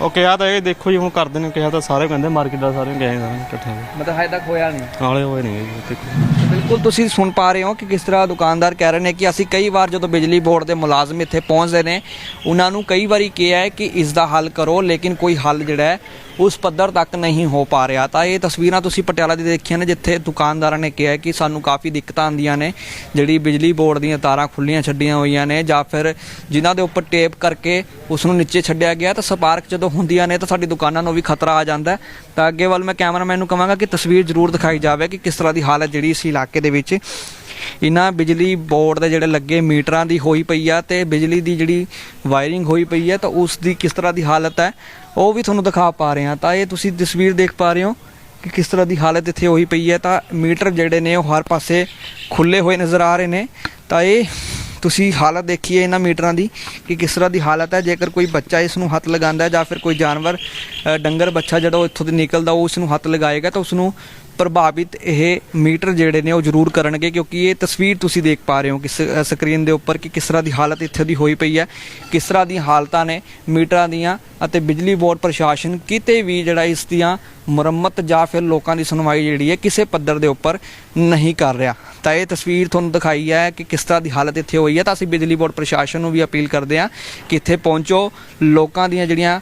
ਉਹ ਕਿਹਾ ਤਾਂ ਇਹ ਦੇਖੋ ਜੀ ਹੁਣ ਕਰਦੇ ਨੇ ਕਿਹਾ ਤਾਂ ਸਾਰੇ ਕਹਿੰਦੇ ਮਾਰਕੀਟ ਦਾ ਸਾਰੇ ਗਏ ਸਾਰੇ ਇਕੱਠੇ। ਮਤਲਬ ਹਜੇ ਤੱਕ ਹੋਇਆ ਨਹੀਂ। ਨਾਲੇ ਹੋਏ ਨਹੀਂ ਜੀ ਦੇਖੋ। ਬਿਲਕੁਲ ਤੁਸੀਂ ਸੁਣ ਪਾ ਰਹੇ ਹੋ ਕਿ ਕਿਸ ਤਰ੍ਹਾਂ ਦੁਕਾਨਦਾਰ ਕਹਿ ਰਹੇ ਨੇ ਕਿ ਅਸੀਂ ਕਈ ਵਾਰ ਜਦੋਂ ਬਿਜਲੀ ਬੋਰਡ ਦੇ ਮੁਲਾਜ਼ਮ ਇੱਥੇ ਪਹੁੰਚਦੇ ਨੇ, ਉਹਨਾਂ ਨੂੰ ਕਈ ਵਾਰੀ ਕਿਹਾ ਹੈ ਕਿ ਇਸ ਦਾ ਹੱਲ ਕਰੋ, ਲੇਕਿਨ ਕੋਈ ਹੱਲ ਜਿਹੜਾ ਹੈ ਉਸ ਪੱਧਰ ਤੱਕ ਨਹੀਂ ਹੋ ਪਾ ਰਿਹਾ। ਤਾਂ ਇਹ ਤਸਵੀਰਾਂ ਤੁਸੀਂ ਪਟਿਆਲਾ ਦੀ ਦੇਖੀਆਂ ਨੇ, ਜਿੱਥੇ ਦੁਕਾਨਦਾਰਾਂ ਨੇ ਕਿਹਾ ਕਿ ਸਾਨੂੰ ਕਾਫੀ ਦਿੱਕਤਾਂ ਆਉਂਦੀਆਂ ਨੇ, ਜਿਹੜੀ ਬਿਜਲੀ ਬੋਰਡ ਦੀਆਂ ਤਾਰਾਂ ਖੁੱਲੀਆਂ ਛੱਡੀਆਂ ਹੋਈਆਂ ਨੇ ਜਾਂ ਫਿਰ ਜਿਨ੍ਹਾਂ ਦੇ ਉੱਪਰ ਟੇਪ ਕਰਕੇ ਉਸ ਨੂੰ ਨੀਚੇ ਛੱਡਿਆ ਗਿਆ ਤਾਂ ਸਪਾਰਕ ਜਦੋਂ ਹੁੰਦੀਆਂ ਨੇ ਤਾਂ ਸਾਡੀ ਦੁਕਾਨਾਂ ਨੂੰ ਵੀ ਖਤਰਾ ਆ ਜਾਂਦਾ ਤਾਂ ਅੱਗੇ ਵੱਲ ਮੈਂ ਕੈਮਰਾਮੈਨ ਨੂੰ ਕਹਾਂਗਾ ਕਿ ਤਸਵੀਰ ਜ਼ਰੂਰ ਦਿਖਾਈ ਜਾਵੇ ਕਿ ਕਿਸ ਤਰ੍ਹਾਂ ਦੀ ਹਾਲਤ ਜਿਹੜੀ ਇਸ ਇਲਾਕੇ ਦੇ ਵਿੱਚ। ਇਹਨਾਂ ਬਿਜਲੀ ਬੋਰਡ ਦੇ ਜਿਹੜੇ ਲੱਗੇ ਮੀਟਰਾਂ ਦੀ ਹੋਈ ਪਈ ਆ ਤੇ ਬਿਜਲੀ ਦੀ ਜਿਹੜੀ ਵਾਇਰਿੰਗ ਹੋਈ ਪਈ ਹੈ ਤਾਂ ਉਸ ਦੀ ਕਿਸ ਤਰ੍ਹਾਂ ਦੀ ਹਾਲਤ ਹੈ ਉਹ ਵੀ ਤੁਹਾਨੂੰ ਦਿਖਾ ਪਾ ਰਹੇ ਹਾਂ। ਤਾਂ ਇਹ ਤੁਸੀਂ ਤਸਵੀਰ ਦੇਖ ਪਾ ਰਹੇ ਹੋ ਕਿ ਕਿਸ ਤਰ੍ਹਾਂ ਦੀ ਹਾਲਤ ਇੱਥੇ ਹੋਈ ਪਈ ਹੈ। ਤਾਂ ਮੀਟਰ ਜਿਹੜੇ ਨੇ ਉਹ ਹਰ ਪਾਸੇ ਖੁੱਲੇ ਹੋਏ ਨਜ਼ਰ ਆ ਰਹੇ ਨੇ। ਤਾਂ ਇਹ ਤੁਸੀਂ ਹਾਲਤ ਦੇਖੀਏ ਇਹਨਾਂ ਮੀਟਰਾਂ ਦੀ ਕਿ ਕਿਸ ਤਰ੍ਹਾਂ ਦੀ ਹਾਲਤ ਹੈ। ਜੇਕਰ ਕੋਈ ਬੱਚਾ ਇਸ ਨੂੰ ਹੱਥ ਲਗਾਉਂਦਾ ਹੈ ਜਾਂ ਫਿਰ ਕੋਈ ਜਾਨਵਰ ਡੰਗਰ ਬੱਚਾ ਜਿਹੜਾ ਉਹ ਇੱਥੋਂ ਦੀ ਨਿਕਲਦਾ, ਉਹ ਉਸ ਨੂੰ ਹੱਥ ਲਗਾਏਗਾ ਤਾਂ ਉਸ ਨੂੰ ਪ੍ਰਭਾਵਿਤ ਇਹ ਮੀਟਰ ਜਿਹੜੇ ਨੇ ਉਹ ਜ਼ਰੂਰ ਕਰਨਗੇ, ਕਿਉਂਕਿ ਇਹ ਤਸਵੀਰ ਤੁਸੀਂ ਦੇਖ ਪਾ ਰਹੇ ਹੋ ਕਿ ਸਕਰੀਨ ਦੇ ਉੱਪਰ ਕਿ ਕਿਸ ਤਰ੍ਹਾਂ ਦੀ ਹਾਲਤ ਇੱਥੇ ਦੀ ਹੋਈ ਪਈ ਹੈ, ਕਿਸ ਤਰ੍ਹਾਂ ਦੀਆਂ ਹਾਲਤਾਂ ਨੇ ਮੀਟਰਾਂ ਦੀਆਂ ਅਤੇ ਬਿਜਲੀ ਬੋਰਡ ਪ੍ਰਸ਼ਾਸਨ ਕਿਤੇ ਵੀ ਜਿਹੜਾ ਇਸ ਦੀਆਂ ਮੁਰੰਮਤ ਜਾਂ ਫਿਰ ਲੋਕਾਂ ਦੀ ਸੁਣਵਾਈ ਜਿਹੜੀ ਹੈ ਕਿਸੇ ਪੱਧਰ ਦੇ ਉੱਪਰ ਨਹੀਂ ਕਰ ਰਿਹਾ। ਤਾਂ ਇਹ ਤਸਵੀਰ ਤੁਹਾਨੂੰ ਦਿਖਾਈ ਹੈ ਕਿ ਕਿਸ ਤਰ੍ਹਾਂ ਦੀ ਹਾਲਤ ਇੱਥੇ ਹੋਈ ਹੈ। ਤਾਂ ਅਸੀਂ ਬਿਜਲੀ ਬੋਰਡ ਪ੍ਰਸ਼ਾਸਨ ਨੂੰ ਵੀ ਅਪੀਲ ਕਰਦੇ ਹਾਂ ਕਿ ਇੱਥੇ ਪਹੁੰਚੋ। ਲੋਕਾਂ ਦੀਆਂ ਜਿਹੜੀਆਂ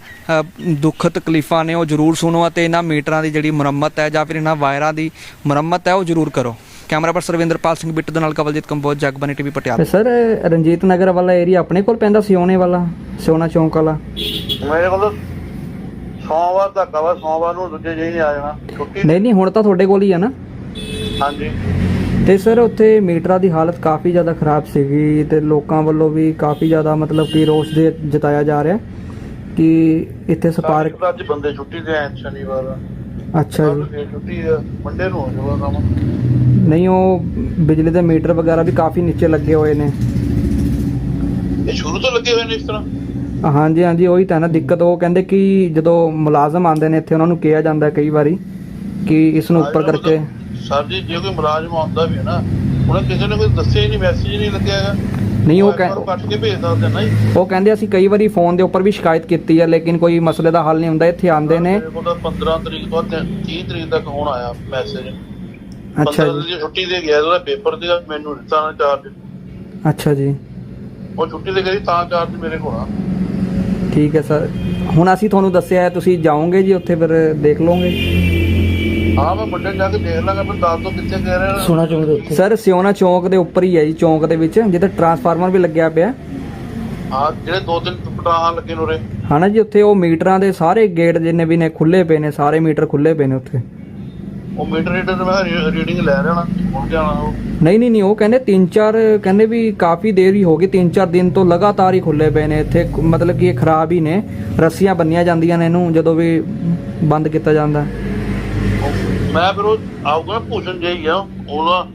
ਦੁੱਖ ਤਕਲੀਫਾਂ ਨੇ ਉਹ ਜ਼ਰੂਰ ਸੁਣੋ ਅਤੇ ਇਹਨਾਂ ਮੀਟਰਾਂ ਦੀ ਜਿਹੜੀ ਮੁਰੰਮਤ ਹੈ ਜਾਂ ਫਿਰ ਇਹਨਾਂ ਵਾਇਰਾਂ ਦੀ ਮੁਰੰਮਤ ਹੈ ਉਹ ਜ਼ਰੂਰ ਕਰੋ। ਕੈਮਰਾ ਪਰਸਨ ਰਵਿੰਦਰਪਾਲ ਸਿੰਘ ਬਿੱਟੂ ਦੇ ਨਾਲ ਕਵਲਜੀਤ ਕੰਬੋਜ ਜਗਬਾਨੀ ਟੀਵੀ ਪਟਿਆਲਾ। ਸਰ ਰਣਜੀਤ ਨਗਰ ਵਾਲਾ ਏਰੀਆ ਆਪਣੇ ਕੋਲ ਪੈਂਦਾ ਸਿਓਨੇ ਵਾਲਾ ਸਿਓਨਾ ਚੌਂਕ ਵਾਲਾ? ਮੇਰੇ ਕੋਲ ਸੋਮਵਾਰ ਤੱਕ ਆਵਾ ਸੋਮਵਾਰ ਨੂੰ ਦੂਜੇ ਜਿਹੀ ਆ ਜਾਣਾ। ਛੁੱਟੀ ਨਹੀਂ ਨਹੀਂ ਹੁਣ ਤਾਂ ਤੁਹਾਡੇ ਕੋਲ ਹੀ ਆ ਨਾ। ਹਾਂਜੀ। ਤੇ ਸਰ ਉੱਥੇ ਮੀਟਰਾਂ ਦੀ ਹਾਲਤ ਕਾਫੀ ਜ਼ਿਆਦਾ ਖਰਾਬ ਸੀਗੀ ਤੇ ਲੋਕਾਂ ਵੱਲੋਂ ਵੀ ਕਾਫੀ ਜ਼ਿਆਦਾ ਮਤਲਬ ਕਿ ਰੋਸ ਦੇ ਜਤਾਇਆ ਜਾ ਰਿਹਾ ਕਿ ਇੱਥੇ ਸਪਾਰਕ ਅੱਜ ਬੰਦੇ ਛੁੱਟੀ ਤੇ ਆਏ ਸ਼ਨੀਵਾਰ ਆ ਅੱਛਾ ਜੀ। ਫੇਰ ਛੁੱਟੀ ਆ ਮੰਡੇ ਨੂੰ ਹੋ ਜਾਊਗਾ ਕੰਮ। ਨਹੀਂ ਉਹ ਬਿਜਲੀ ਦੇ ਮੀਟਰ ਵਗੈਰਾ ਵੀ ਕਾਫੀ ਨੀਚੇ ਲੱਗੇ ਹੋਏ ਨੇ। ਇਹ ਸ਼ੁਰੂ ਤੋਂ ਲੱਗੇ ਹੋਏ ਨੇ ਇਸ ਤਰ੍ਹਾਂ? ਹਾਂਜੀ ਹਾਂਜੀ ਉਹੀ ਤਾਂ ਨਾ ਦਿੱਕਤ। ਉਹ ਕਹਿੰਦੇ ਕਿ ਜਦੋਂ ਮੁਲਾਜ਼ਮ ਆਉਂਦੇ ਨੇ ਇੱਥੇ ਉਹਨਾਂ ਨੂੰ ਕਿਹਾ ਜਾਂਦਾ ਕਈ ਵਾਰੀ ਕਿ ਇਸ ਨੂੰ ਉੱਪਰ ਕਰਕੇ। ਸਰ ਜੀ ਜੇ ਕੋਈ ਮੁਲਾਜ਼ਮ ਆਉਂਦਾ ਵੀ ਹੈ ਨਾ ਉਹਨੇ ਕਿਸੇ ਨੇ ਕੋਈ ਦੱਸਿਆ ਹੀ ਨਹੀਂ ਮੈਸੇਜ ਨਹੀਂ ਲੱਗਿਆ ਹੈਗਾ। ਨਹੀਂ ਉਹ ਇੱਕ ਵਾਰ ਕਹਿ ਕੱਟ ਕੇ ਭੇਜ ਸਕਦੇ ਨਾ ਉਹ ਕਹਿੰਦੇ ਅਸੀਂ ਕਈ ਵਾਰੀ ਫੋਨ ਦੇ ਉੱਪਰ ਵੀ ਸ਼ਿਕਾਇਤ ਕੀਤੀ ਹੈ ਲੇਕਿਨ ਕੋਈ ਮਸਲੇ ਦਾ ਹੱਲ ਨਹੀਂ ਹੁੰਦਾ ਇੱਥੇ ਆਉਂਦੇ ਨੇ। ਮੇਰੇ ਕੋਲ ਤਾਂ 15 ਤਰੀਕ ਤੋਂ 30 ਤਰੀਕ ਤੱਕ ਹੁਣ ਆਇਆ ਮੈਸੇਜ ਅੱਛਾ 15 ਜੀ। ਦੀ ਛੁੱਟੀ ਤੇ ਗਿਆ ਉਹਦਾ ਪੇਪਰ ਤੇ ਮੈਨੂੰ ਦਿੱਤਾ ਨਾ ਚਾਰਜ। ਅੱਛਾ ਜੀ। ਉਹ ਛੁੱਟੀ ਤੇ ਗਈ ਤਾਂ ਚਾਰਜ ਮੇਰੇ ਕੋਲ ਆ। ਠੀਕ ਹੈ ਸਰ। ਹੁਣ ਅਸੀਂ ਤੁਹਾਨੂੰ ਦੱਸਿਆ ਹੈ ਤੁਸੀਂ ਜਾਓਗੇ ਜੀ ਉੱਥੇ ਫਿਰ ਦੇਖ ਲਓਗੇ। ਹਾਂ ਮੈਂ ਮੰਡੇ ਜਾ ਕੇ ਦੇਖ ਲਾਂਗਾ ਫਿਰ ਦੱਸ ਦੋ ਕਿੱਥੇ ਕਹਿ ਰਹੇ ਨੇ। ਸੋਨਾ ਚੌਂਕ ਦੇ ਉੱਤੇ। ਸਰ ਸਿਓਨਾ ਚੌਂਕ ਦੇ ਉੱਪਰ ਹੀ ਹੈ ਜੀ ਚੌਂਕ ਦੇ ਵਿੱਚ ਜਿੱਥੇ ਟਰਾਂਸਫਾਰਮਰ ਵੀ ਲੱਗਿਆ ਪਿਆ। ਹਾਂ ਜਿਹੜੇ ਦੋ ਤਿੰਨ ਪਟਾਹਾਂ ਲੱਗੇ ਨੇ ਉਰੇ। ਹਨਾ ਜੀ ਉੱਥੇ ਉਹ ਮੀਟਰਾਂ ਦੇ ਸਾਰੇ ਗੇਟ ਜਿੰਨੇ ਵੀ ਨੇ ਖੁੱਲੇ ਪਏ ਨੇ ਸਾਰੇ ਮੀਟਰ ਖੁੱਲੇ ਪਏ ਨੇ ਉੱਥੇ। ਉਹ ਮੀਟਰ ਰੀਡਰ ਤੇ ਮੈਂ ਰੀਡਿੰਗ ਲੈ ਰਿਹਾ ਨਾ ਹੁਣ ਜਾਣਾ ਉਹ। ਨਹੀਂ ਨਹੀਂ ਨਹੀਂ ਉਹ ਕਹਿੰਦੇ ਤਿੰਨ ਚਾਰ ਕਹਿੰਦੇ ਵੀ ਕਾਫੀ ਦੇਰ ਹੀ ਹੋ ਗਈ ਤਿੰਨ ਚਾਰ ਦਿਨ ਤੋਂ ਲਗਾਤਾਰ ਹੀ ਖੁੱਲੇ ਪਏ ਨੇ ਇੱਥੇ ਮਤਲਬ ਕਿ ਇਹ ਖਰਾਬ ਹੀ ਨੇ ਰੱਸੀਆਂ ਬੰਨੀਆਂ ਜਾਂਦੀਆਂ ਨੇ ਇਹਨੂੰ ਜਦੋਂ ਵੀ ਬੰਦ ਕੀਤਾ ਜਾਂਦਾ। ਮੈਂ ਫਿਰ ਉਹ ਆਊਗਾ ਨਾ ਭੂਸ਼ਣ ਜਿਹੀ ਆ ਉਹਦਾ